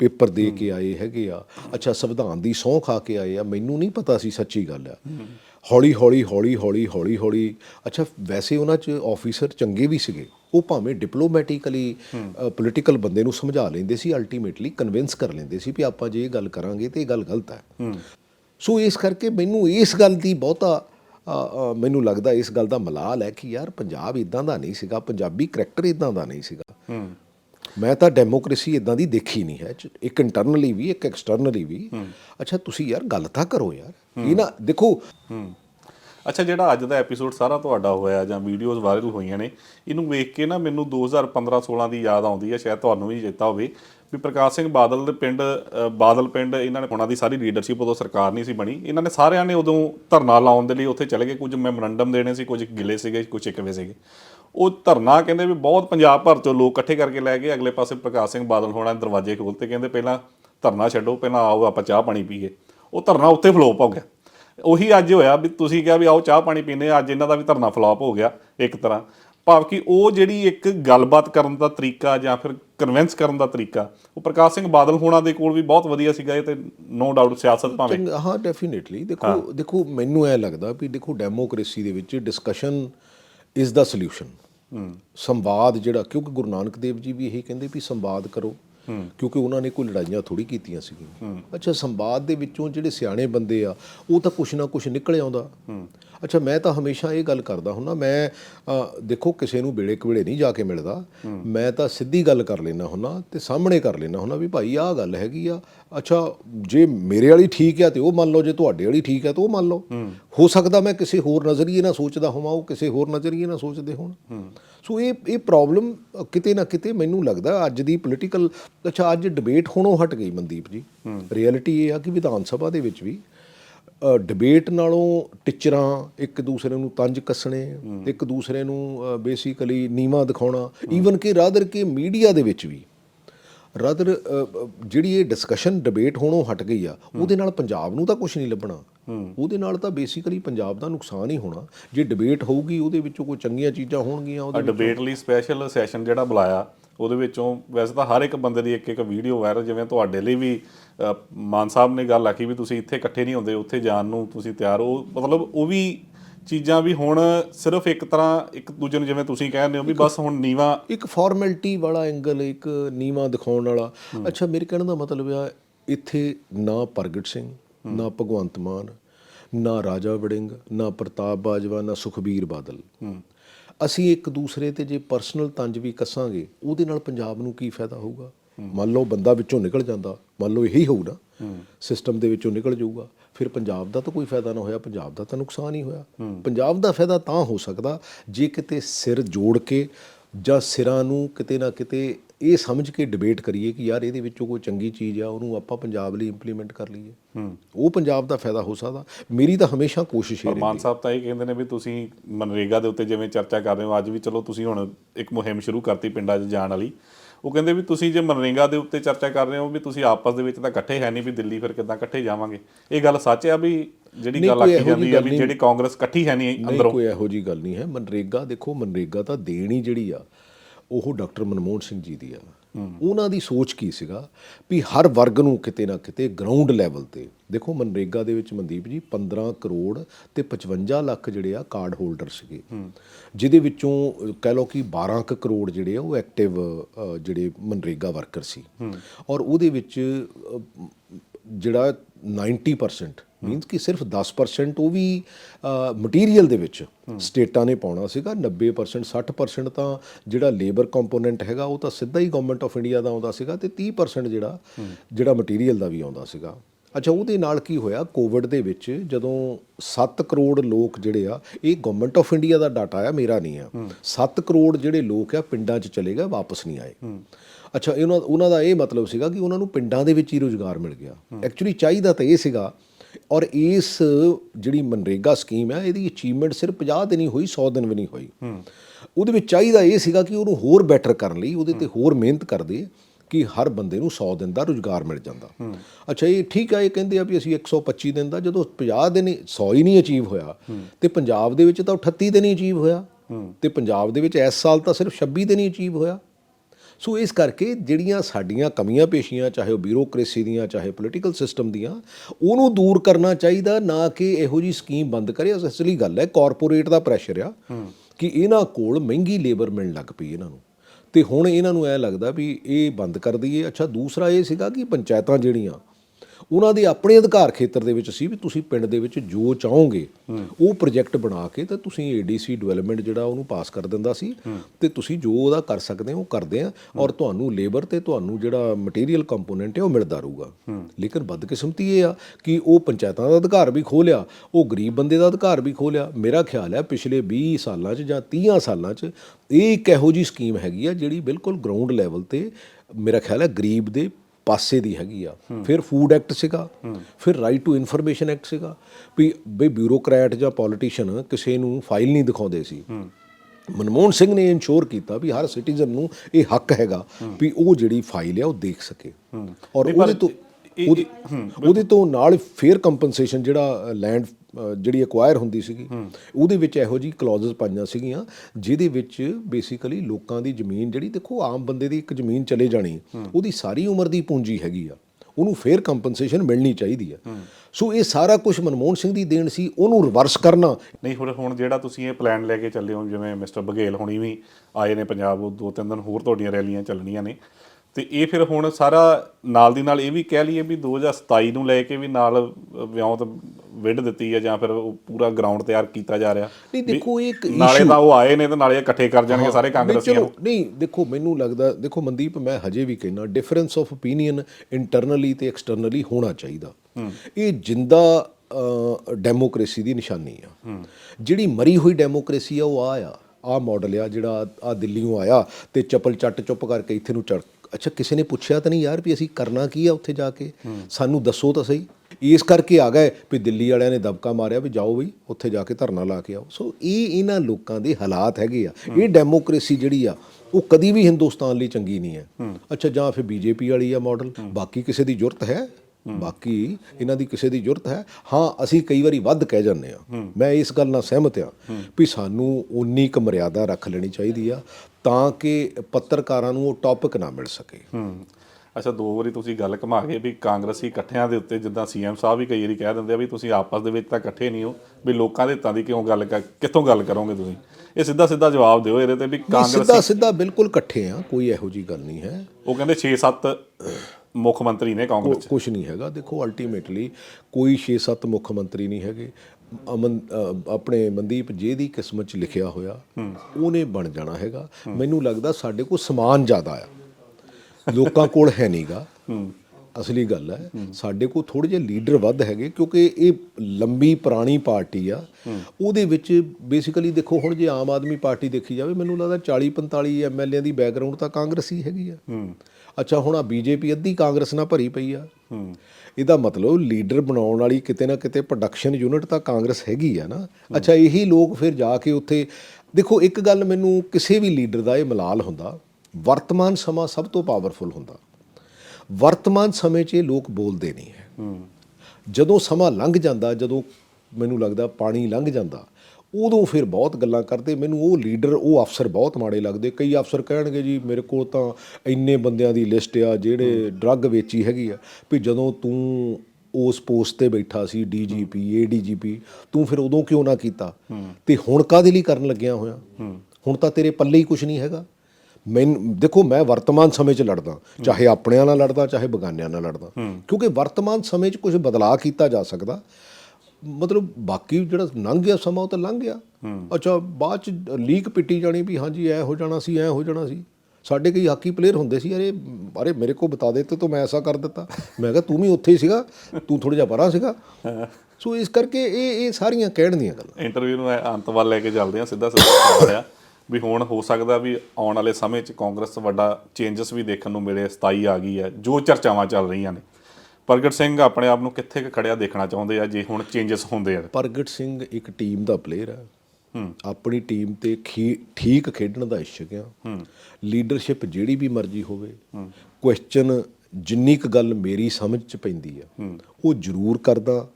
ਪੇਪਰ ਦੇ ਕੇ ਆਏ ਹੈਗੇ ਆ ਅੱਛਾ ਸੰਵਿਧਾਨ ਦੀ ਸਹੁੰ ਖਾ ਕੇ ਆਏ ਆ ਮੈਨੂੰ ਨਹੀਂ ਪਤਾ ਸੀ ਸੱਚੀ ਗੱਲ ਆ। ਹੌਲੀ ਹੌਲੀ ਹੌਲੀ ਹੌਲੀ ਹੌਲੀ ਹੌਲੀ ਅੱਛਾ ਵੈਸੇ ਉਹਨਾਂ 'ਚ ਆਫੀਸਰ ਚੰਗੇ ਵੀ ਸੀਗੇ ਉਹ ਭਾਵੇਂ ਡਿਪਲੋਮੈਟਿਕਲੀ ਪੋਲੀਟੀਕਲ ਬੰਦੇ ਨੂੰ ਸਮਝਾ ਲੈਂਦੇ ਸੀ ਅਲਟੀਮੇਟਲੀ ਕਨਵਿੰਸ ਕਰ ਲੈਂਦੇ ਸੀ ਵੀ ਆਪਾਂ ਜੇ ਇਹ ਗੱਲ ਕਰਾਂਗੇ ਤੇ ਇਹ ਗੱਲ ਗਲਤ ਹੈ। ਸੋ ਇਸ ਕਰਕੇ ਮੈਨੂੰ ਇਸ ਗੱਲ ਦੀ ਬਹੁਤਾ ਮੈਨੂੰ ਲੱਗਦਾ ਇਸ ਗੱਲ ਦਾ ਮਲਾਲ ਹੈ ਕਿ ਯਾਰ ਪੰਜਾਬ ਇਦਾਂ ਦਾ ਨਹੀਂ ਸੀਗਾ ਪੰਜਾਬੀ ਕਰੈਕਟਰ ਇਦਾਂ ਦਾ ਨਹੀਂ ਸੀਗਾ। ਮੈਂ ਤਾਂ ਡੈਮੋਕ੍ਰੇਸੀ ਇਦਾਂ ਦੀ ਦੇਖੀ ਨਹੀਂ ਹੈ ਇੱਕ ਇੰਟਰਨਲੀ ਵੀ ਇੱਕ ਐਕਸਟਰਨਲੀ ਵੀ। ਅੱਛਾ ਤੁਸੀਂ ਯਾਰ ਗੱਲ ਤਾਂ ਕਰੋ ਯਾਰ। ਇਹ ਨਾ ਦੇਖੋ ਅੱਛਾ, ਜਿਹੜਾ ਅੱਜ ਦਾ ਐਪੀਸੋਡ ਸਾਰਾ ਤੁਹਾਡਾ ਹੋਇਆ ਜਾਂ ਵੀਡੀਓਜ਼ ਵਾਇਰਲ ਹੋਈਆਂ ਨੇ, ਇਹਨੂੰ ਵੇਖ ਕੇ ਨਾ ਮੈਨੂੰ 2015-16 ਦੀ ਯਾਦ ਆਉਂਦੀ ਹੈ, ਸ਼ਾਇਦ ਤੁਹਾਨੂੰ ਵੀ ਚੇਤਾ ਹੋਵੇ, ਵੀ ਪ੍ਰਕਾਸ਼ ਸਿੰਘ ਬਾਦਲ ਦੇ ਪਿੰਡ ਬਾਦਲ ਪਿੰਡ ਇਹਨਾਂ ਨੇ ਉਹਨਾਂ ਦੀ ਸਾਰੀ ਲੀਡਰਸ਼ਿਪ ਉਦੋਂ ਸਰਕਾਰ ਨਹੀਂ ਸੀ ਬਣੀ। ਇਹਨਾਂ ਨੇ ਸਾਰਿਆਂ ਨੇ ਉਦੋਂ ਧਰਨਾ ਲਾਉਣ ਦੇ ਲਈ ਉੱਥੇ ਚਲੇ ਗਏ। ਕੁਝ ਮੈਮੋਰੰਡਮ ਦੇਣੇ ਸੀ, ਕੁਝ ਗਿਲੇ ਸੀਗੇ, ਕੁਝ ਇੱਕਵੇਂ ਸੀਗੇ। ਉਹ ਧਰਨਾ ਕਹਿੰਦੇ ਵੀ ਬਹੁਤ ਪੰਜਾਬ ਭਰ ਚੋਂ ਲੋਕ ਇਕੱਠੇ ਕਰਕੇ ਲੈ ਗਏ। ਅਗਲੇ ਪਾਸੇ ਪ੍ਰਕਾਸ਼ ਸਿੰਘ ਬਾਦਲ ਹੋਣਾ ਨੇ ਦਰਵਾਜ਼ੇ ਖੋਲ੍ਹਤੇ, ਕਹਿੰਦੇ ਪਹਿਲਾਂ ਧਰਨਾ ਛੱਡੋ, ਪਹਿਲਾਂ ਆਓ, ਆਪਾਂ ਚਾਹ ਪਾਣੀ ਪੀਏ। ਉਹ ਧਰਨਾ ਉੱਥੇ ਫਲੋਪ ਹੋ ਗਿਆ। ਉਹੀ ਅੱਜ ਹੋਇਆ ਵੀ ਤੁਸੀਂ ਕਿਹਾ ਵੀ ਆਓ ਚਾਹ ਪਾਣੀ ਪੀਨੇ ਅੱਜ ਇਹਨਾਂ ਦਾ ਵੀ ਧਰਨਾ ਫਲੋਪ ਹੋ ਗਿਆ ਇੱਕ ਤਰ੍ਹਾਂ। ਭਾਵ ਕਿ ਉਹ ਜਿਹੜੀ ਇੱਕ ਗੱਲਬਾਤ ਕਰਨ ਦਾ ਤਰੀਕਾ ਜਾਂ ਫਿਰ ਕਨਵਿੰਸ ਕਰਨ ਦਾ ਤਰੀਕਾ ਉਹ ਪ੍ਰਕਾਸ਼ ਸਿੰਘ ਬਾਦਲ ਹੋਣਾ ਦੇ ਕੋਲ ਵੀ ਬਹੁਤ ਵਧੀਆ ਸੀਗਾ ਇਹ ਤੇ ਨੋ ਡਾਊਟ ਸਿਆਸਤ ਭਾਵੇਂ। ਹਾਂ ਡੈਫੀਨਿਟਲੀ ਦੇਖੋ ਦੇਖੋ ਮੈਨੂੰ ਐ ਲੱਗਦਾ ਵੀ ਦੇਖੋ ਡੈਮੋਕ੍ਰੇਸੀ ਦੇ ਵਿੱਚ ਡਿਸਕਸ਼ਨ ਇਜ਼ ਦਾ ਸੋਲੂਸ਼ਨ ਸੰਵਾਦ ਜਿਹੜਾ ਕਿਉਂਕਿ ਗੁਰੂ ਨਾਨਕ ਦੇਵ ਜੀ ਵੀ ਇਹੀ ਕਹਿੰਦੇ ਵੀ ਸੰਵਾਦ ਕਰੋ। ਕਿਉਂਕਿ ਉਹਨਾਂ ਨੇ ਕੋਈ ਲੜਾਈਆਂ ਥੋੜੀ ਕੀਤੀਆਂ ਸੀਗੀਆਂ। ਅੱਛਾ ਸੰਵਾਦ ਦੇ ਵਿੱਚੋਂ ਜਿਹੜੇ ਸਿਆਣੇ ਬੰਦੇ ਆ ਉਹ ਤਾਂ ਕੁਛ ਨਾ ਕੁਛ ਨਿਕਲ ਆਉਂਦਾ। ਅੱਛਾ ਮੈਂ ਤਾਂ ਹਮੇਸ਼ਾ ਇਹ ਗੱਲ ਕਰਦਾ ਹੁੰਦਾ ਮੈਂ ਦੇਖੋ ਕਿਸੇ ਨੂੰ ਵੇਲੇ ਕਵੇਲੇ ਨਹੀਂ ਜਾ ਕੇ ਮਿਲਦਾ। ਮੈਂ ਤਾਂ ਸਿੱਧੀ ਗੱਲ ਕਰ ਲੈਣਾ ਹੁੰਦਾ ਤੇ ਸਾਹਮਣੇ ਕਰ ਲੈਣਾ ਹੁੰਦਾ ਵੀ ਭਾਈ ਆਹ ਗੱਲ ਹੈਗੀ ਆ। ਅੱਛਾ ਜੇ ਮੇਰੇ ਵਾਲੀ ਠੀਕ ਆ ਤੇ ਉਹ ਮੰਨ ਲਓ ਜੇ ਤੁਹਾਡੇ ਵਾਲੀ ਠੀਕ ਆ ਤਾਂ ਉਹ ਮੰਨ ਲਓ। ਹੋ। ਸਕਦਾ ਮੈਂ ਕਿਸੇ ਹੋਰ ਨਜ਼ਰੀਏ ਨਾਲ ਸੋਚਦਾ ਹੋਵਾਂ ਉਹ ਕਿਸੇ ਹੋਰ ਨਜ਼ਰੀਏ ਨਾਲ ਸੋਚਦੇ ਹੋਣ। ਸੋ ਇਹ ਇਹ ਪ੍ਰੋਬਲਮ ਕਿਤੇ ਨਾ ਕਿਤੇ ਮੈਨੂੰ ਲੱਗਦਾ ਅੱਜ ਦੀ ਪੋਲੀਟੀਕਲ ਅੱਛਾ ਅੱਜ ਡਿਬੇਟ ਹੋਣੋਂ ਹਟ ਗਈ ਮਨਦੀਪ ਜੀ। ਰਿਐਲਿਟੀ ਇਹ ਆ ਕਿ ਵਿਧਾਨ ਸਭਾ ਦੇ ਵਿੱਚ ਵੀ ਡਿਬੇਟ ਨਾਲੋਂ ਟੀਚਰਾਂ ਇੱਕ ਦੂਸਰੇ ਨੂੰ ਤੰਜ ਕੱਸਣੇ ਇੱਕ ਦੂਸਰੇ ਨੂੰ ਬੇਸਿਕਲੀ ਨੀਵਾ ਦਿਖਾਉਣਾ ਈਵਨ ਕਿ ਰਾਦਰ ਕਿ ਮੀਡੀਆ ਦੇ ਵਿੱਚ ਵੀ ਰਾਦਰ ਜਿਹੜੀ ਇਹ ਡਿਸਕਸ਼ਨ ਡਿਬੇਟ ਹੋਣੋਂ ਹਟ ਗਈ ਆ ਉਹਦੇ ਨਾਲ ਪੰਜਾਬ ਨੂੰ ਤਾਂ ਕੁਝ ਨਹੀਂ ਲੱਭਣਾ। ਉਹਦੇ ਨਾਲ ਤਾਂ ਬੇਸਿਕਲੀ ਪੰਜਾਬ ਦਾ ਨੁਕਸਾਨ ਹੀ ਹੋਣਾ। ਜੇ ਡਿਬੇਟ ਹੋਊਗੀ ਉਹਦੇ ਵਿੱਚੋਂ ਕੋਈ ਚੰਗੀਆਂ ਚੀਜ਼ਾਂ ਹੋਣਗੀਆਂ ਉਹਦੇ ਡਿਬੇਟ ਲਈ ਸਪੈਸ਼ਲ ਸੈਸ਼ਨ ਜਿਹੜਾ ਬੁਲਾਇਆ ਉਹਦੇ ਵਿੱਚੋਂ ਵੈਸੇ ਤਾਂ ਹਰ ਇੱਕ ਬੰਦੇ ਦੀ ਇੱਕ ਇੱਕ ਵੀਡੀਓ ਵਾਇਰਲ ਜਿਵੇਂ ਤੁਹਾਡੇ ਲਈ ਵੀ ਮਾਨ ਸਾਹਿਬ ਨੇ ਗੱਲ ਆਖੀ ਵੀ ਤੁਸੀਂ ਇੱਥੇ ਇਕੱਠੇ ਨਹੀਂ ਹੁੰਦੇ ਉੱਥੇ ਜਾਣ ਨੂੰ ਤੁਸੀਂ ਤਿਆਰ ਹੋ। ਮਤਲਬ ਉਹ ਵੀ ਚੀਜ਼ਾਂ ਵੀ ਹੁਣ ਸਿਰਫ ਇੱਕ ਤਰ੍ਹਾਂ ਇੱਕ ਦੂਜੇ ਨੂੰ ਜਿਵੇਂ ਤੁਸੀਂ ਕਹਿੰਦੇ ਹੋ ਵੀ ਬਸ ਹੁਣ ਨੀਵਾ ਇੱਕ ਫਾਰਮੈਲਿਟੀ ਵਾਲਾ ਐਂਗਲ ਇੱਕ ਨੀਵਾ ਦਿਖਾਉਣ ਵਾਲਾ। ਅੱਛਾ ਮੇਰੇ ਕਹਿਣ ਦਾ ਮਤਲਬ ਆ ਇੱਥੇ ਨਾ ਪ੍ਰਗਟ ਸਿੰਘ ਨਾ ਭਗਵੰਤ ਮਾਨ ਨਾ ਰਾਜਾ ਵੜਿੰਗ ਨਾ ਪ੍ਰਤਾਪ ਬਾਜਵਾ ਨਾ ਸੁਖਬੀਰ ਬਾਦਲ। ਅਸੀਂ ਇੱਕ ਦੂਸਰੇ ਤੇ ਜੇ ਪਰਸਨਲ ਤੰਜ ਵੀ ਕੱਸਾਂਗੇ, ਉਹਦੇ ਨਾਲ ਪੰਜਾਬ ਨੂੰ ਕੀ ਫਾਇਦਾ ਹੋਊਗਾ? ਮੰਨ ਲਓ ਬੰਦਾ ਵਿੱਚੋਂ ਨਿਕਲ ਜਾਂਦਾ, ਮੰਨ ਲਓ ਇਹੀ ਹੋਊ ਨਾ ਸਿਸਟਮ ਦੇ ਵਿੱਚੋਂ ਨਿਕਲ ਜਾਊਗਾ, ਫਿਰ ਪੰਜਾਬ ਦਾ ਤਾਂ ਕੋਈ ਫਾਇਦਾ ਨਾ ਹੋਇਆ, ਪੰਜਾਬ ਦਾ ਤਾਂ ਨੁਕਸਾਨ ਹੀ ਹੋਇਆ। ਪੰਜਾਬ ਦਾ ਫਾਇਦਾ ਤਾਂ ਹੋ ਸਕਦਾ, ਜੇ ਕਿਤੇ ਸਿਰ ਜੋੜ ਕੇ ਜਾਂ ਸਿਰਾਂ ਨੂੰ ਕਿਤੇ ਨਾ ਕਿਤੇ ਇਹ ਸਮਝ ਕੇ ਡਿਬੇਟ ਕਰੀਏ ਕਿ ਯਾਰ ਇਹਦੇ ਵਿੱਚੋਂ ਕੋਈ ਚੰਗੀ ਚੀਜ਼ ਆ ਉਹਨੂੰ ਆਪਾਂ ਪੰਜਾਬ ਲਈ ਇੰਪਲੀਮੈਂਟ ਕਰ ਲਈਏ। ਉਹ ਪੰਜਾਬ ਦਾ ਫਾਇਦਾ ਹੋ ਸਕਦਾ। ਮੇਰੀ ਤਾਂ ਹਮੇਸ਼ਾ ਕੋਸ਼ਿਸ਼ ਪਰ ਮਾਨ ਸਾਹਿਬ ਤਾਂ ਇਹ ਕਹਿੰਦੇ ਨੇ ਵੀ ਤੁਸੀਂ ਮਨਰੇਗਾ ਦੇ ਉੱਤੇ ਜਿਵੇਂ ਚਰਚਾ ਕਰ ਰਹੇ ਹੋ ਅੱਜ ਵੀ ਚਲੋ ਤੁਸੀਂ ਹੁਣ ਇੱਕ ਮੁਹਿੰਮ ਸ਼ੁਰੂ ਕਰਤੀ ਪਿੰਡਾਂ 'ਚ ਜਾਣ ਵਾਲੀ। ਉਹ ਕਹਿੰਦੇ ਵੀ ਤੁਸੀਂ ਜੇ ਮਨਰੇਗਾ ਦੇ ਉੱਤੇ ਚਰਚਾ ਕਰ ਰਹੇ ਹੋ ਵੀ ਤੁਸੀਂ ਆਪਸ ਦੇ ਵਿੱਚ ਤਾਂ ਇਕੱਠੇ ਹੈ ਨਹੀਂ ਵੀ ਦਿੱਲੀ ਫਿਰ ਕਿੱਦਾਂ ਇਕੱਠੇ ਜਾਵਾਂਗੇ। ਇਹ ਗੱਲ ਸੱਚ ਆ ਵੀ ਜਿਹੜੀ ਗੱਲ ਆਖੀ ਜਾਂਦੀ ਆ ਵੀ। ਜਿਹੜੀ ਕਾਂਗਰਸ ਇਕੱਠੀ ਹੈ ਨਹੀਂ ਅੰਦਰੋਂ। ਕੋਈ ਇਹੋ ਜੀ ਗੱਲ ਨਹੀਂ ਹੈ। ਮਨਰੇਗਾ ਦੇਖੋ ਮਨਰੇਗਾ ਤਾਂ ਦੇਣ ਹੀ ਜਿਹੜੀ ਆ। ਉਹ ਡਾਕਟਰ ਮਨਮੋਹਨ ਸਿੰਘ ਜੀ ਦੀ ਆ ਉਹਨਾਂ ਦੀ ਸੋਚ ਕੀ ਸੀਗਾ ਵੀ ਹਰ ਵਰਗ ਨੂੰ ਕਿਤੇ ਨਾ ਕਿਤੇ ਗਰਾਊਂਡ ਲੈਵਲ ਤੇ, ਦੇਖੋ ਮਨਰੇਗਾ ਦੇ ਵਿੱਚ ਮਨਦੀਪ ਜੀ 15 ਕਰੋੜ ਤੇ 55 ਲੱਖ ਜਿਹੜੇ ਆ ਕਾਰਡ ਹੋਲਡਰ ਸੀਗੇ। ਜਿਹਦੇ ਵਿੱਚੋਂ ਕਹਿ ਲਓ ਕਿ 12 ਕੁ ਕਰੋੜ ਜਿਹੜੇ ਆ ਉਹ ਐਕਟਿਵ ਜਿਹੜੇ ਮਨਰੇਗਾ ਵਰਕਰ ਸੀ। ਔਰ ਉਹਦੇ ਵਿੱਚ ਜਿਹੜਾ 90% ਮੀਨਸ ਕਿ ਸਿਰਫ 10% ਉਹ ਵੀ ਮਟੀਰੀਅਲ ਦੇ ਵਿੱਚ ਸਟੇਟਾਂ ਨੇ ਪਾਉਣਾ ਸੀਗਾ 90% 60% ਤਾਂ ਜਿਹੜਾ ਲੇਬਰ ਕੰਪੋਨੈਂਟ ਹੈਗਾ ਉਹ ਤਾਂ ਸਿੱਧਾ ਹੀ ਗਵਰਨਮੈਂਟ ਆਫ ਇੰਡੀਆ ਦਾ ਆਉਂਦਾ ਸੀਗਾ ਤੇ 30% ਜਿਹੜਾ ਜਿਹੜਾ ਮਟੀਰੀਅਲ ਦਾ ਵੀ ਆਉਂਦਾ ਸੀਗਾ ਅੱਛਾ ਉਹਦੇ ਨਾਲ ਕੀ ਹੋਇਆ ਕੋਵਿਡ ਦੇ ਵਿੱਚ ਜਦੋਂ 7 ਕਰੋੜ ਲੋਕ ਜਿਹੜੇ ਆ ਇਹ ਗਵਰਨਮੈਂਟ ਆਫ ਇੰਡੀਆ ਦਾ ਡਾਟਾ ਆ ਮੇਰਾ ਨਹੀਂ ਆ 7 ਕਰੋੜ ਜਿਹੜੇ ਲੋਕ ਆ ਪਿੰਡਾਂ 'ਚ ਚਲੇ ਗਏ ਵਾਪਸ ਨਹੀਂ ਆਏ ਅੱਛਾ ਇਹਨਾਂ ਉਹਨਾਂ ਦਾ ਇਹ ਮਤਲਬ ਸੀਗਾ ਕਿ ਉਹਨਾਂ ਨੂੰ ਪਿੰਡਾਂ ਦੇ ਵਿੱਚ ਹੀ ਰੋਜ਼ਗਾਰ ਮਿਲ ਗਿਆ ਐਕਚੁਅਲੀ ਚਾਹੀਦਾ ਤਾਂ ਇਹ ਸੀਗਾ ਔਰ ਇਸ ਜਿਹੜੀ ਮਨਰੇਗਾ ਸਕੀਮ ਹੈ ਇਹਦੀ ਅਚੀਵਮੈਂਟ ਸਿਰਫ 50 ਦਿਨ ਹੀ ਹੋਈ 100 ਦਿਨ ਵੀ ਨਹੀਂ ਹੋਈ। ਉਹਦੇ ਵਿੱਚ ਚਾਹੀਦਾ ਇਹ ਸੀਗਾ ਕਿ ਉਹਨੂੰ ਹੋਰ ਬੈਟਰ ਕਰਨ ਲਈ ਉਹਦੇ ਤੇ ਹੋਰ ਮਿਹਨਤ ਕਰਦੇ ਕਿ ਹਰ ਬੰਦੇ ਨੂੰ 100 ਦਿਨ ਦਾ ਰੋਜ਼ਗਾਰ ਮਿਲ ਜਾਂਦਾ। ਅੱਛਾ ਇਹ ਠੀਕ ਹੈ ਇਹ ਕਹਿੰਦੇ ਆ ਵੀ ਅਸੀਂ 125 ਦਿਨ ਦਾ ਜਦੋਂ 50 ਦਿਨ ਹੀ 100 ਹੀ ਨਹੀਂ ਅਚੀਵ ਹੋਇਆ ਤੇ ਪੰਜਾਬ ਦੇ ਵਿੱਚ ਤਾਂ 38 ਦਿਨ ਹੀ ਅਚੀਵ ਹੋਇਆ। ਤੇ ਪੰਜਾਬ ਦੇ ਵਿੱਚ ਇਸ ਸਾਲ ਤਾਂ ਸਿਰਫ 26 ਦਿਨ ਹੀ ਅਚੀਵ ਹੋਇਆ। ਸੋ ਇਸ ਕਰਕੇ ਜਿਹੜੀਆਂ ਸਾਡੀਆਂ ਕਮੀਆਂ ਪੇਸ਼ੀਆਂ ਚਾਹੇ ਉਹ ਬਿਊਰੋਕ੍ਰੇਸੀ ਦੀਆਂ ਚਾਹੇ ਪੋਲੀਟੀਕਲ ਸਿਸਟਮ ਦੀਆਂ ਉਹਨੂੰ ਦੂਰ ਕਰਨਾ ਚਾਹੀਦਾ ਨਾ ਕਿ ਇਹੋ ਜੀ ਸਕੀਮ ਬੰਦ ਕਰੇ। ਅਸਲੀ ਗੱਲ ਹੈ ਕਾਰਪੋਰੇਟ ਦਾ ਪ੍ਰੈਸ਼ਰ ਆ ਕਿ ਇਹਨਾਂ ਕੋਲ ਮਹਿੰਗੀ ਲੇਬਰ ਮਿਲਣ ਲੱਗ ਪਈ ਇਹਨਾਂ ਨੂੰ। ਤੇ ਹੁਣ ਇਹਨਾਂ ਨੂੰ ਐ ਲੱਗਦਾ ਵੀ ਇਹ ਬੰਦ ਕਰ ਦਈਏ। ਅੱਛਾ ਦੂਸਰਾ ਇਹ ਸੀਗਾ ਕਿ ਪੰਚਾਇਤਾਂ ਜਿਹੜੀਆਂ ਉਹਨਾਂ ਦੇ ਆਪਣੇ ਅਧਿਕਾਰ ਖੇਤਰ ਦੇ ਵਿੱਚ ਸੀ ਵੀ ਤੁਸੀਂ ਪਿੰਡ ਦੇ ਵਿੱਚ ਜੋ ਚਾਹੋਗੇ, ਉਹ ਪ੍ਰੋਜੈਕਟ ਬਣਾ ਕੇ ਤਾਂ ਤੁਸੀਂ ਏਡੀਸੀ ਡਿਵੈਲਪਮੈਂਟ ਜਿਹੜਾ ਉਹਨੂੰ ਪਾਸ ਕਰ ਦਿੰਦਾ ਸੀ ਤੇ ਤੁਸੀਂ ਜੋ ਉਹਦਾ ਕਰ ਸਕਦੇ ਹੋ, ਉਹ ਕਰਦੇ ਆ ਔਰ ਤੁਹਾਨੂੰ ਲੇਬਰ ਤੇ ਤੁਹਾਨੂੰ ਜਿਹੜਾ ਮਟੀਰੀਅਲ ਕੰਪੋਨੈਂਟ ਹੈ, ਉਹ ਮਿਲਦਾ ਰਹੂਗਾ। ਲੇਕਿਨ ਬਦਕਿਸਮਤੀ ਇਹ ਆ ਕਿ ਉਹ ਪੰਚਾਇਤਾਂ ਦਾ ਅਧਿਕਾਰ ਵੀ ਖੋਲਿਆ ਉਹ ਗਰੀਬ ਬੰਦੇ ਦਾ ਅਧਿਕਾਰ ਵੀ ਖੋਲਿਆ ਮੇਰਾ ਖਿਆਲ ਹੈ ਪਿਛਲੇ 20 ਸਾਲਾਂ 'ਚ ਜਾਂ 30 ਸਾਲਾਂ 'ਚ ਇਹ ਇੱਕ ਇਹੋ ਜੀ ਸਕੀਮ ਹੈਗੀ ਆ ਜਿਹੜੀ ਬਿਲਕੁਲ ਗਰਾਊਂਡ ਲੈਵਲ ਤੇ ਮੇਰਾ ਖਿਆਲ ਹੈ ਗਰੀਬ ਦੇ ਪਾਸੇ ਦੀ ਹੈਗੀ ਆ। ਫਿਰ ਫੂਡ ਐਕਟ ਸੀਗਾ ਫਿਰ ਰਾਈਟ ਟੂ ਇਨਫੋਰਮੇਸ਼ਨ ਐਕਟ ਸੀਗਾ। ਵੀ ਬਈ ਬਿਊਰੋਕਰੈਟ ਜਾਂ ਪੋਲੀਟੀਸ਼ੀਅਨ ਕਿਸੇ ਨੂੰ ਫਾਈਲ ਨਹੀਂ ਦਿਖਾਉਂਦੇ ਸੀ। ਮਨਮੋਹਨ ਸਿੰਘ ਨੇ ਇਨਸ਼ੋਰ ਕੀਤਾ ਵੀ ਹਰ ਸਿਟੀਜ਼ਨ ਨੂੰ ਇਹ ਹੱਕ ਹੈਗਾ ਵੀ ਉਹ ਜਿਹੜੀ ਫਾਈਲ ਹੈ ਉਹ ਦੇਖ ਸਕੇ। ਔਰ ਉਹਦੇ ਤੋਂ ਉਹਦੇ ਉਹਦੇ ਤੋਂ ਨਾਲ ਫੇਅਰ ਕੰਪਨਸੇਸ਼ਨ ਜਿਹੜਾ ਲੈਂਡ ਜਿਹੜੀ ਐਕਵਾਇਰ ਹੁੰਦੀ ਸੀਗੀ ਉਹਦੇ ਵਿੱਚ ਇਹੋ ਜੀ ਕਲੌਜ਼ਸ ਪਾਈਆਂ ਸੀਗੀਆਂ ਜਿਹਦੇ ਵਿੱਚ ਬੇਸਿਕਲੀ ਲੋਕਾਂ ਦੀ ਜ਼ਮੀਨ ਜਿਹੜੀ ਦੇਖੋ ਆਮ ਬੰਦੇ ਦੀ ਇੱਕ ਜ਼ਮੀਨ ਚਲੇ ਜਾਣੀ ਉਹਦੀ ਸਾਰੀ ਉਮਰ ਦੀ ਪੂੰਜੀ ਹੈਗੀ ਆ। ਉਹਨੂੰ ਫੇਅਰ ਕੰਪਨਸੇਸ਼ਨ ਮਿਲਣੀ ਚਾਹੀਦੀ ਆ। ਸੋ ਇਹ ਸਾਰਾ ਕੁਝ ਮਨਮੋਹਨ ਸਿੰਘ ਦੀ ਦੇਣ ਸੀ ਉਹਨੂੰ ਰਿਵਰਸ ਕਰਨਾ। ਨਹੀਂ ਹੁਣ ਹੁਣ ਜਿਹੜਾ ਤੁਸੀਂ ਇਹ ਪਲਾਨ ਲੈ ਕੇ ਚੱਲੇ ਹੋ ਜਿਵੇਂ ਮਿਸਟਰ ਬਘੇਲ ਹੁਣੀ ਵੀ ਆਏ ਨੇ ਪੰਜਾਬ ਉਹ ਦੋ ਤਿੰਨ ਦਿਨ ਹੋਰ ਤੁਹਾਡੀਆਂ ਰੈਲੀਆਂ ਚੱਲਣੀਆਂ ਨੇ। ਤੇ ਇਹ ਫਿਰ ਹੁਣ ਸਾਰਾ ਨਾਲ ਦੀ ਨਾਲ ਇਹ ਵੀ ਕਹਿ ਲਈਏ ਵੀ 2027 ਨੂੰ ਲੈ ਕੇ ਵੀ ਨਾਲ ਵਿਉਂਤ ਵਿੱਢ ਦਿੱਤੀ ਹੈ ਜਾਂ ਫਿਰ ਉਹ ਪੂਰਾ ਗਰਾਊਂਡ ਤਿਆਰ ਕੀਤਾ ਜਾ ਰਿਹਾ। ਨਹੀਂ, ਦੇਖੋ, ਇਹ ਇੱਕ ਨਾਲੇ ਤਾਂ ਉਹ ਆਏ ਨੇ ਤੇ ਨਾਲੇ ਇਕੱਠੇ ਕਰ ਜਾਣਗੇ ਸਾਰੇ ਕਾਂਗਰਸੀਆਂ ਨੂੰ। ਨਹੀਂ ਦੇਖੋ ਮੈਨੂੰ ਲੱਗਦਾ ਦੇਖੋ ਮਨਦੀਪ ਮੈਂ ਹਜੇ ਵੀ ਕਹਿਣਾ ਡਿਫਰੈਂਸ ਆਫ ਓਪੀਨੀਅਨ ਇੰਟਰਨਲੀ ਤੇ ਐਕਸਟਰਨਲੀ ਹੋਣਾ ਚਾਹੀਦਾ। ਇਹ ਜਿੰਦਾ ਡੈਮੋਕ੍ਰੇਸੀ ਦੀ ਨਿਸ਼ਾਨੀ ਆ। ਜਿਹੜੀ ਮਰੀ ਹੋਈ ਡੈਮੋਕ੍ਰੇਸੀ ਆ ਉਹ ਆ ਆ ਆ ਮਾਡਲ ਆ ਜਿਹੜਾ ਆ ਦਿੱਲੀੋਂ ਆਇਆ ਤੇ ਚਪਲ ਚੱਟ ਚੁੱਪ ਕਰਕੇ ਇੱਥੇ ਨੂੰ ਚੜ ਅੱਛਾ ਕਿਸੇ ਨੇ ਪੁੱਛਿਆ ਤਾਂ ਨਹੀਂ ਯਾਰ ਵੀ ਅਸੀਂ ਕਰਨਾ ਕੀ ਆ ਉੱਥੇ ਜਾ ਕੇ? ਸਾਨੂੰ ਦੱਸੋ ਤਾਂ ਸਹੀ। ਇਸ ਕਰਕੇ ਆ ਗਏ ਵੀ ਦਿੱਲੀ ਵਾਲਿਆਂ ਨੇ ਦਬਕਾ ਮਾਰਿਆ ਵੀ ਜਾਓ ਬਈ ਉੱਥੇ ਜਾ ਕੇ ਧਰਨਾ ਲਾ ਕੇ ਆਓ। ਸੋ ਇਹ ਇਹਨਾਂ ਲੋਕਾਂ ਦੇ ਹਾਲਾਤ ਹੈਗੇ ਆ। ਇਹ ਡੈਮੋਕ੍ਰੇਸੀ ਜਿਹੜੀ ਆ ਉਹ ਕਦੀ ਵੀ ਹਿੰਦੁਸਤਾਨ ਲਈ ਚੰਗੀ ਨਹੀਂ ਹੈ। ਅੱਛਾ ਜਾਂ ਫਿਰ ਬੀਜੇਪੀ ਵਾਲੀ ਆ ਮਾਡਲ ਬਾਕੀ ਕਿਸੇ ਦੀ ਜ਼ਰੂਰਤ ਹੈ? ਬਾਕੀ ਇਹਨਾਂ ਦੀ ਕਿਸੇ ਦੀ ਜ਼ਰੂਰਤ ਹੈ? ਹਾਂ ਅਸੀਂ ਕਈ ਵਾਰੀ ਵੱਧ ਕਹਿ ਜਾਂਦੇ ਆ ਮੈਂ ਇਸ ਗੱਲ ਨਾਲ ਸਹਿਮਤ ਆ ਵੀ ਸਾਨੂੰ ਉਨੀ ਕੁ ਮਰਿਆਦਾ ਰੱਖ ਲੈਣੀ ਚਾਹੀਦੀ ਆ ਤਾਂ ਕਿ ਪੱਤਰਕਾਰਾਂ ਨੂੰ ਉਹ ਟੌਪਿਕ ਨਾ ਮਿਲ ਸਕੇ। ਅੱਛਾ ਦੋ ਵਾਰੀ ਤੁਸੀਂ ਗੱਲ ਘੁਮਾ ਕੇ ਵੀ ਕਾਂਗਰਸੀ ਇਕੱਠਿਆਂ ਦੇ ਉੱਤੇ ਜਿੱਦਾਂ ਸੀਐਮ ਸਾਹਿਬ ਵੀ ਕਈ ਵਾਰੀ ਕਹਿ ਦਿੰਦੇ ਆ ਵੀ ਤੁਸੀਂ ਆਪਸ ਦੇ ਵਿੱਚ ਤਾਂ ਇਕੱਠੇ ਨਹੀਂ ਹੋ ਵੀ ਲੋਕਾਂ ਦੇ ਹਿੱਤਾਂ ਦੀ ਕਿਉਂ ਗੱਲ ਕਰ ਕਿੱਥੋਂ ਗੱਲ ਕਰੋਗੇ ਤੁਸੀਂ? ਇਹ ਸਿੱਧਾ ਸਿੱਧਾ ਜਵਾਬ ਦਿਓ ਇਹਦੇ ਤੇ ਵੀ ਸਿੱਧਾ ਕਾਂਗਰਸੀ ਸਿੱਧਾ ਬਿਲਕੁਲ ਇਕੱਠੇ ਆ ਕੋਈ ਇਹੋ ਜੀ ਗੱਲ ਨਹੀਂ ਹੈ। ਉਹ ਕਹਿੰਦੇ 6-7 ਮੁੱਖ ਮੰਤਰੀ ਨੇ ਕਾਂਗਰਸ 'ਚ। ਕੁਝ ਨਹੀਂ ਹੈਗਾ। ਦੇਖੋ ਅਲਟੀਮੇਟਲੀ ਕੋਈ 6-7 ਮੁੱਖ ਮੰਤਰੀ ਨਹੀਂ ਹੈਗੇ। ਅਮਨ ਆਪਣੇ ਮਨਦੀਪ ਜੇ ਦੀ ਕਿਸਮਤ 'ਚ ਲਿਖਿਆ ਹੋਇਆ ਉਹਨੇ ਬਣ ਜਾਣਾ ਹੈਗਾ। ਮੈਨੂੰ ਲੱਗਦਾ ਸਾਡੇ ਕੋਲ ਸਮਾਨ ਜ਼ਿਆਦਾ ਆ। ਲੋਕਾਂ ਕੋਲ ਹੈ ਨਹੀਂਗਾ ਅਸਲੀ ਗੱਲ ਹੈ ਸਾਡੇ ਕੋਲ ਥੋੜੇ ਜਿਹੇ ਲੀਡਰ ਵੱਧ ਹੈਗੇ ਕਿਉਂਕਿ ਇਹ ਲੰਬੀ ਪੁਰਾਣੀ ਪਾਰਟੀ ਆ। ਉਹਦੇ ਵਿੱਚ ਬੇਸਿਕਲੀ ਦੇਖੋ ਹੁਣ ਜੇ ਆਮ ਆਦਮੀ ਪਾਰਟੀ ਦੇਖੀ ਜਾਵੇ ਮੈਨੂੰ ਲੱਗਦਾ 40 45 ਐਮਐਲਏ ਦੀ ਬੈਕਗ੍ਰਾਉਂਡ ਤਾਂ ਕਾਂਗਰਸੀ ਹੈਗੀ ਆ। ਅੱਛਾ ਹੁਣ ਆ ਬੀਜੇਪੀ ਅੱਧੀ ਕਾਂਗਰਸ ਨਾਲ ਭਰੀ ਪਈ ਆ। ਇਹਦਾ ਮਤਲਬ ਲੀਡਰ ਬਣਾਉਣ ਵਾਲੀ ਕਿਤੇ ਨਾ ਕਿਤੇ ਪ੍ਰੋਡਕਸ਼ਨ ਯੂਨਿਟ ਤਾਂ ਕਾਂਗਰਸ ਹੈਗੀ ਆ ਨਾ। ਅੱਛਾ ਇਹੀ ਲੋਕ ਫਿਰ ਜਾ ਕੇ ਉੱਥੇ ਦੇਖੋ ਇੱਕ ਗੱਲ ਮੈਨੂੰ ਕਿਸੇ ਵੀ ਲੀਡਰ ਦਾ ਇਹ ਮਲਾਲ ਹੁੰਦਾ। ਵਰਤਮਾਨ ਸਮਾਂ ਸਭ ਤੋਂ ਪਾਵਰਫੁਲ ਹੁੰਦਾ। ਵਰਤਮਾਨ ਸਮੇਂ 'ਚ ਇਹ ਲੋਕ ਬੋਲਦੇ ਨਹੀਂ ਹੈ। ਜਦੋਂ ਸਮਾਂ ਲੰਘ ਜਾਂਦਾ ਜਦੋਂ ਮੈਨੂੰ ਲੱਗਦਾ ਪਾਣੀ ਲੰਘ ਜਾਂਦਾ ਉਦੋਂ ਫਿਰ ਬਹੁਤ ਗੱਲਾਂ ਕਰਦੇ। ਮੈਨੂੰ ਉਹ ਲੀਡਰ ਉਹ ਅਫਸਰ ਬਹੁਤ ਮਾੜੇ ਲੱਗਦੇ। ਕਈ ਅਫਸਰ ਕਹਿਣਗੇ ਜੀ ਮੇਰੇ ਕੋਲ ਤਾਂ ਇੰਨੇ ਬੰਦਿਆਂ ਦੀ ਲਿਸਟ ਆ ਜਿਹੜੇ ਡਰੱਗ ਵੇਚੀ ਹੈਗੀ ਆ। ਵੀ ਜਦੋਂ ਤੂੰ ਉਸ ਪੋਸਟ ਤੇ ਬੈਠਾ ਸੀ ਡੀਜੀਪੀ ਏਡੀਜੀਪੀ ਤੂੰ ਫਿਰ ਉਦੋਂ ਕਿਉਂ ਨਾ ਕੀਤਾ? ਤੇ ਹੁਣ ਕਾਦੇ ਲਈ ਕਰਨ ਲੱਗਿਆ ਹੋਇਆ? ਹੁਣ ਤਾਂ ਤੇਰੇ ਪੱਲੇ ਹੀ ਕੁਝ ਨਹੀਂ ਹੈਗਾ। ਮੈਂ ਦੇਖੋ ਮੈਂ ਵਰਤਮਾਨ ਸਮੇਂ 'ਚ ਲੜਦਾ ਚਾਹੇ ਆਪਣਿਆਂ ਨਾਲ ਲੜਦਾ ਚਾਹੇ ਬਗਾਨਿਆਂ ਨਾਲ ਲੜਦਾ। ਕਿਉਂਕਿ ਵਰਤਮਾਨ ਸਮੇਂ 'ਚ ਕੁਝ ਬਦਲਾਅ ਕੀਤਾ ਜਾ ਸਕਦਾ। ਮਤਲਬ ਬਾਕੀ ਜਿਹੜਾ ਲੰਘ ਗਿਆ ਸਮਾਂ ਉਹ ਤਾਂ ਲੰਘ ਗਿਆ। ਅੱਛਾ ਬਾਅਦ 'ਚ ਲੀਕ ਪਿੱਟੀ ਜਾਣੀ ਵੀ ਹਾਂਜੀ ਐ ਹੋ ਜਾਣਾ ਸੀ ਐ ਹੋ ਜਾਣਾ ਸੀ। ਸਾਡੇ ਕਈ ਹਾਕੀ ਪਲੇਅਰ ਹੁੰਦੇ ਸੀ ਅਰੇ ਅਰੇ ਮੇਰੇ ਕੋ ਬਤਾ ਦੇ ਤੇ ਤੂੰ ਮੈਂ ਐਸਾ ਕਰ ਦਿੱਤਾ। ਮੈਂ ਕਿਹਾ ਤੂੰ ਵੀ ਉੱਥੇ ਹੀ ਸੀਗਾ ਤੂੰ ਥੋੜਾ ਜਿਹਾ ਪਰਾਂ ਸੀਗਾ। ਸੋ ਇਸ ਕਰਕੇ ਇਹ ਇਹ ਸਾਰੀਆਂ ਕਹਿਣ ਦੀਆਂ ਗੱਲਾਂ। ਇੰਟਰਵਿਊ ਨੂੰ ਅੰਤ ਵੱਲ ਲੈ ਕੇ ਚੱਲਦੇ ਆ ਸਿੱਧਾ ਸਿੱਧਾ ਸਵਾਲ ਆ ਵੀ ਹੁਣ ਹੋ ਸਕਦਾ ਵੀ ਆਉਣ ਵਾਲੇ ਸਮੇਂ 'ਚ ਕਾਂਗਰਸ ਵੱਡਾ ਚੇਂਜਸ ਵੀ ਦੇਖਣ ਨੂੰ ਮਿਲੇ 27 ਆ ਗਈ ਹੈ ਜੋ ਚਰਚਾਵਾਂ ਚੱਲ ਰਹੀਆਂ ਨੇ। ਪ੍ਰਗਟ ਸਿੰਘ ਆਪਣੇ ਆਪ ਨੂੰ ਕਿੱਥੇ ਕੁ ਖੜਿਆ ਦੇਖਣਾ ਚਾਹੁੰਦੇ ਆ ਜੇ ਹੁਣ ਚੇਂਜਸ ਹੁੰਦੇ ਆ? ਪ੍ਰਗਟ ਸਿੰਘ ਇੱਕ ਟੀਮ ਦਾ ਪਲੇਅਰ ਹੈ। ਆਪਣੀ ਟੀਮ ਤੇ ਠੀਕ ਖੇਡਣ ਦਾ ਇਸ਼ਕ ਆ। ਲੀਡਰਸ਼ਿਪ ਜਿਹੜੀ ਵੀ ਮਰਜ਼ੀ ਹੋਵੇ ਕੁਐਸਚਨ ਜਿੰਨੀ ਕੁ ਗੱਲ ਮੇਰੀ ਸਮਝ ਚ ਪੈਂਦੀ ਆ ਉਹ ਜ਼ਰੂਰ ਕਰਦਾ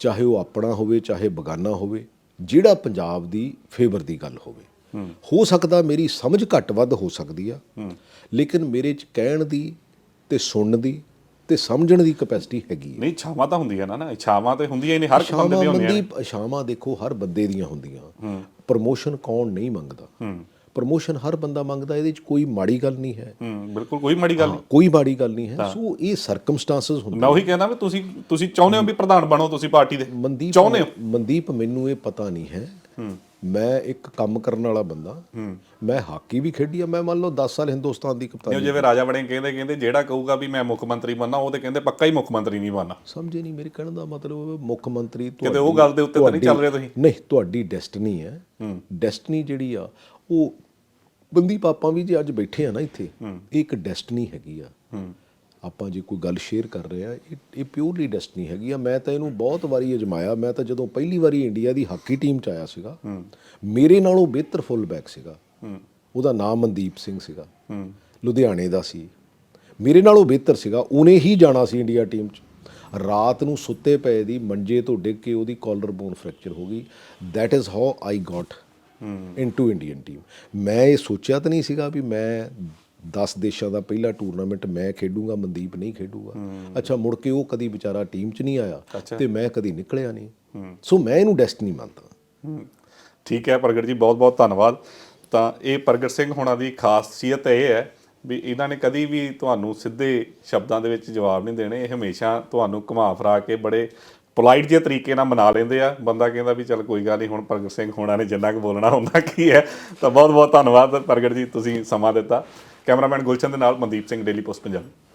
ਚਾਹੇ ਉਹ ਆਪਣਾ ਹੋਵੇ ਚਾਹੇ ਬਗਾਨਾ ਹੋਵੇ ਜਿਹੜਾ ਪੰਜਾਬ ਦੀ ਫੇਵਰ ਦੀ ਗੱਲ ਹੋਵੇ। ਹੋ ਸਕਦਾ ਮੇਰੀ ਸਮਝ ਘੱਟ ਵੱਧ ਹੋ ਸਕਦੀ ਆ ਲੇਕਿਨ ਮੇਰੇ ਚ ਕਹਿਣ ਦੀ ਤੇ ਸੁਣਨ ਦੀ ਤੇ ਸਮਝਣ ਦੀ ਕਪੈਸਿਟੀ ਹੈਗੀ ਹੈ ਨਹੀਂ ਇੱਛਾਵਾਂ ਤਾਂ ਹੁੰਦੀਆਂ ਨਾ ਨਾ ਇੱਛਾਵਾਂ ਤੇ ਹੁੰਦੀਆਂ ਹੀ ਨੇ ਹਰ ਇੱਕ ਬੰਦੇ ਦੀਆਂ ਹੁੰਦੀਆਂ ਨੇ। ਸ਼ਾਮਾਂ ਦੇਖੋ ਹਰ ਬੰਦੇ ਦੀਆਂ ਹੁੰਦੀਆਂ। ਪ੍ਰਮੋਸ਼ਨ ਕੌਣ ਨਹੀਂ ਮੰਗਦਾ। ਪ੍ਰਮੋਸ਼ਨ ਹਰ ਬੰਦਾ ਮੰਗਦਾ ਇਹਦੇ ਵਿੱਚ ਕੋਈ ਮਾੜੀ ਗੱਲ ਨਹੀਂ ਹੈ। ਹੂੰ ਬਿਲਕੁਲ ਕੋਈ ਮਾੜੀ ਗੱਲ ਨਹੀਂ। ਕੋਈ ਮਾੜੀ ਗੱਲ ਨਹੀਂ ਹੈ। ਸੋ ਇਹ ਸਰਕਮਸਟੈਂਸਸ ਹੁੰਦੇ ਮੈਂ ਉਹੀ ਕਹਿੰਦਾ ਵੀ ਤੁਸੀਂ ਤੁਸੀਂ ਚਾਹੁੰਦੇ ਹੋ ਵੀ ਪ੍ਰਧਾਨ ਬਣੋ ਤੁਸੀਂ ਪਾਰਟੀ ਦੇ। ਚਾਹੁੰਦੇ ਹੋ? ਮਨਦੀਪ ਮੈਨੂੰ ਇਹ ਪਤਾ ਨਹੀਂ ਹੈ। ਮੈਂ ਇੱਕ ਕੰਮ ਕਰਨ ਵਾਲਾ ਬੰਦਾ। ਮੈਂ ਹਾਕੀ ਵੀ ਖੇਡੀ ਆ ਮੈਂ ਮੰਨ ਲਓ 10 ਸਾਲ ਹਿੰਦੁਸਤਾਨ ਦੀ ਕਪਤਾਨੀ ਜਿਵੇਂ ਰਾਜਾ ਬਣੇ ਕਹਿੰਦੇ ਕਹਿੰਦੇ ਜਿਹੜਾ ਕਹੂਗਾ ਵੀ ਮੈਂ ਮੁੱਖ ਮੰਤਰੀ ਬਣਨਾ ਉਹ ਤੇ ਕਹਿੰਦੇ ਪੱਕਾ ਹੀ ਮੁੱਖ ਮੰਤਰੀ ਨਹੀਂ ਬਣਨਾ। ਸਮਝੇ ਨਹੀਂ ਮੇਰੇ ਕਹਿਣ ਦਾ ਮਤਲਬ ਮੁੱਖ ਮੰਤਰੀ ਕਿਤੇ ਉਹ ਗੱਲ ਦੇ ਉੱਤੇ ਤਾਂ ਨਹੀਂ ਚੱਲ ਰਹੇ ਤੁਸੀਂ? ਨਹੀਂ ਤੁਹਾਡੀ ਡੈਸਟਨੀ ਹੈ। ਡੈਸਟਨੀ ਜਿਹੜੀ ਆ ਉਹ ਬੰਦੀ ਪਾਪਾ ਵੀ ਜੇ ਅੱਜ ਬੈਠੇ ਆ ਨਾ ਇੱਥੇ ਇਹ ਇੱਕ ਡੈਸਟਨੀ ਹੈਗੀ ਆ। ਆਪਾਂ ਜੇ ਕੋਈ ਗੱਲ ਸ਼ੇਅਰ ਕਰ ਰਹੇ ਆ ਇਹ ਇਹ ਪਿਓਰਲੀ ਡੈਸਟਨੀ ਹੈਗੀ ਆ। ਮੈਂ ਤਾਂ ਇਹਨੂੰ ਬਹੁਤ ਵਾਰੀ ਅਜਮਾਇਆ। ਮੈਂ ਤਾਂ ਜਦੋਂ ਪਹਿਲੀ ਵਾਰੀ ਇੰਡੀਆ ਦੀ ਹਾਕੀ ਟੀਮ ਚ ਆਇਆ ਸੀਗਾ ਮੇਰੇ ਨਾਲੋਂ ਬਿਹਤਰ ਫੁੱਲ ਬੈਕ ਸੀਗਾ ਉਹਦਾ ਨਾਮ ਮਨਦੀਪ ਸਿੰਘ ਸੀਗਾ। ਲੁਧਿਆਣੇ ਦਾ ਸੀ। ਮੇਰੇ ਨਾਲੋਂ ਬਿਹਤਰ ਸੀਗਾ। ਉਹਨੇ ਹੀ ਜਾਣਾ ਸੀ ਇੰਡੀਆ ਟੀਮ ਚ। ਰਾਤ ਨੂੰ ਸੁੱਤੇ ਪਏ ਦੀ ਮੰਜੇ ਤੋਂ ਡਿੱਗ ਕੇ ਉਹਦੀ ਕਾਲਰ ਬੋਨ ਫ੍ਰੈਕਚਰ ਹੋ ਗਈ। That is how I got into Indian team ਮੈਂ ਇਹ ਸੋਚਿਆ ਤਾਂ ਨਹੀਂ ਸੀਗਾ ਵੀ ਮੈਂ 10 ਦੇਸ਼ਾਂ ਦਾ ਪਹਿਲਾ ਟੂਰਨਾਮੈਂਟ ਮੈਂ ਖੇਡੂੰਗਾ ਮਨਦੀਪ ਨਹੀਂ ਖੇਡੂਗਾ। ਅੱਛਾ ਮੁੜ ਕੇ ਉਹ ਕਦੀ ਵਿਚਾਰਾ ਟੀਮ 'ਚ ਨਹੀਂ ਆਇਆ ਤੇ ਮੈਂ ਕਦੀ ਨਿਕਲਿਆ ਨਹੀਂ। ਸੋ ਮੈਂ ਇਹਨੂੰ ਡੈਸਟਨੀ ਮੰਨਦਾ। ਠੀਕ ਹੈ ਪ੍ਰਗਟ ਜੀ ਬਹੁਤ ਬਹੁਤ ਧੰਨਵਾਦ। ਤਾਂ ਇਹ ਪ੍ਰਗਟ ਸਿੰਘ ਹੋਣਾ ਦੀ ਖਾਸੀਅਤ ਇਹ ਹੈ ਵੀ ਇਹਨਾਂ ਨੇ ਕਦੀ ਵੀ ਤੁਹਾਨੂੰ ਸਿੱਧੇ ਸ਼ਬਦਾਂ ਦੇ ਵਿੱਚ ਜਵਾਬ ਨਹੀਂ ਦੇਣੇ। ਇਹ ਹਮੇਸ਼ਾ ਤੁਹਾਨੂੰ ਘੁਮਾ ਫਰਾ ਕੇ ਬੜੇ ਪੋਲਾਈਟ ਜਿਹੇ ਤਰੀਕੇ ਨਾਲ ਮਨਾ ਲੈਂਦੇ ਆ। ਬੰਦਾ ਕਹਿੰਦਾ ਵੀ ਚੱਲ ਕੋਈ ਗੱਲ ਨਹੀਂ ਹੁਣ ਪ੍ਰਗਟ ਸਿੰਘ ਹੋਣਾ ਨੇ ਜਿੰਨਾ ਕੁ ਬੋਲਣਾ ਹੁੰਦਾ ਕੀ ਹੈ। ਤਾਂ ਬਹੁਤ ਬਹੁਤ ਧੰਨਵਾਦ ਪ੍ਰਗਟ ਜੀ ਤੁਸੀਂ ਸਮਾਂ ਦਿੱਤਾ। ਕੈਮਰਾਮੈਨ ਗੁਲਸ਼ਨ ਦੇ ਨਾਲ ਮਨਦੀਪ ਸਿੰਘ ਡੇਲੀ ਪੋਸਟ ਪੰਜਾਬ।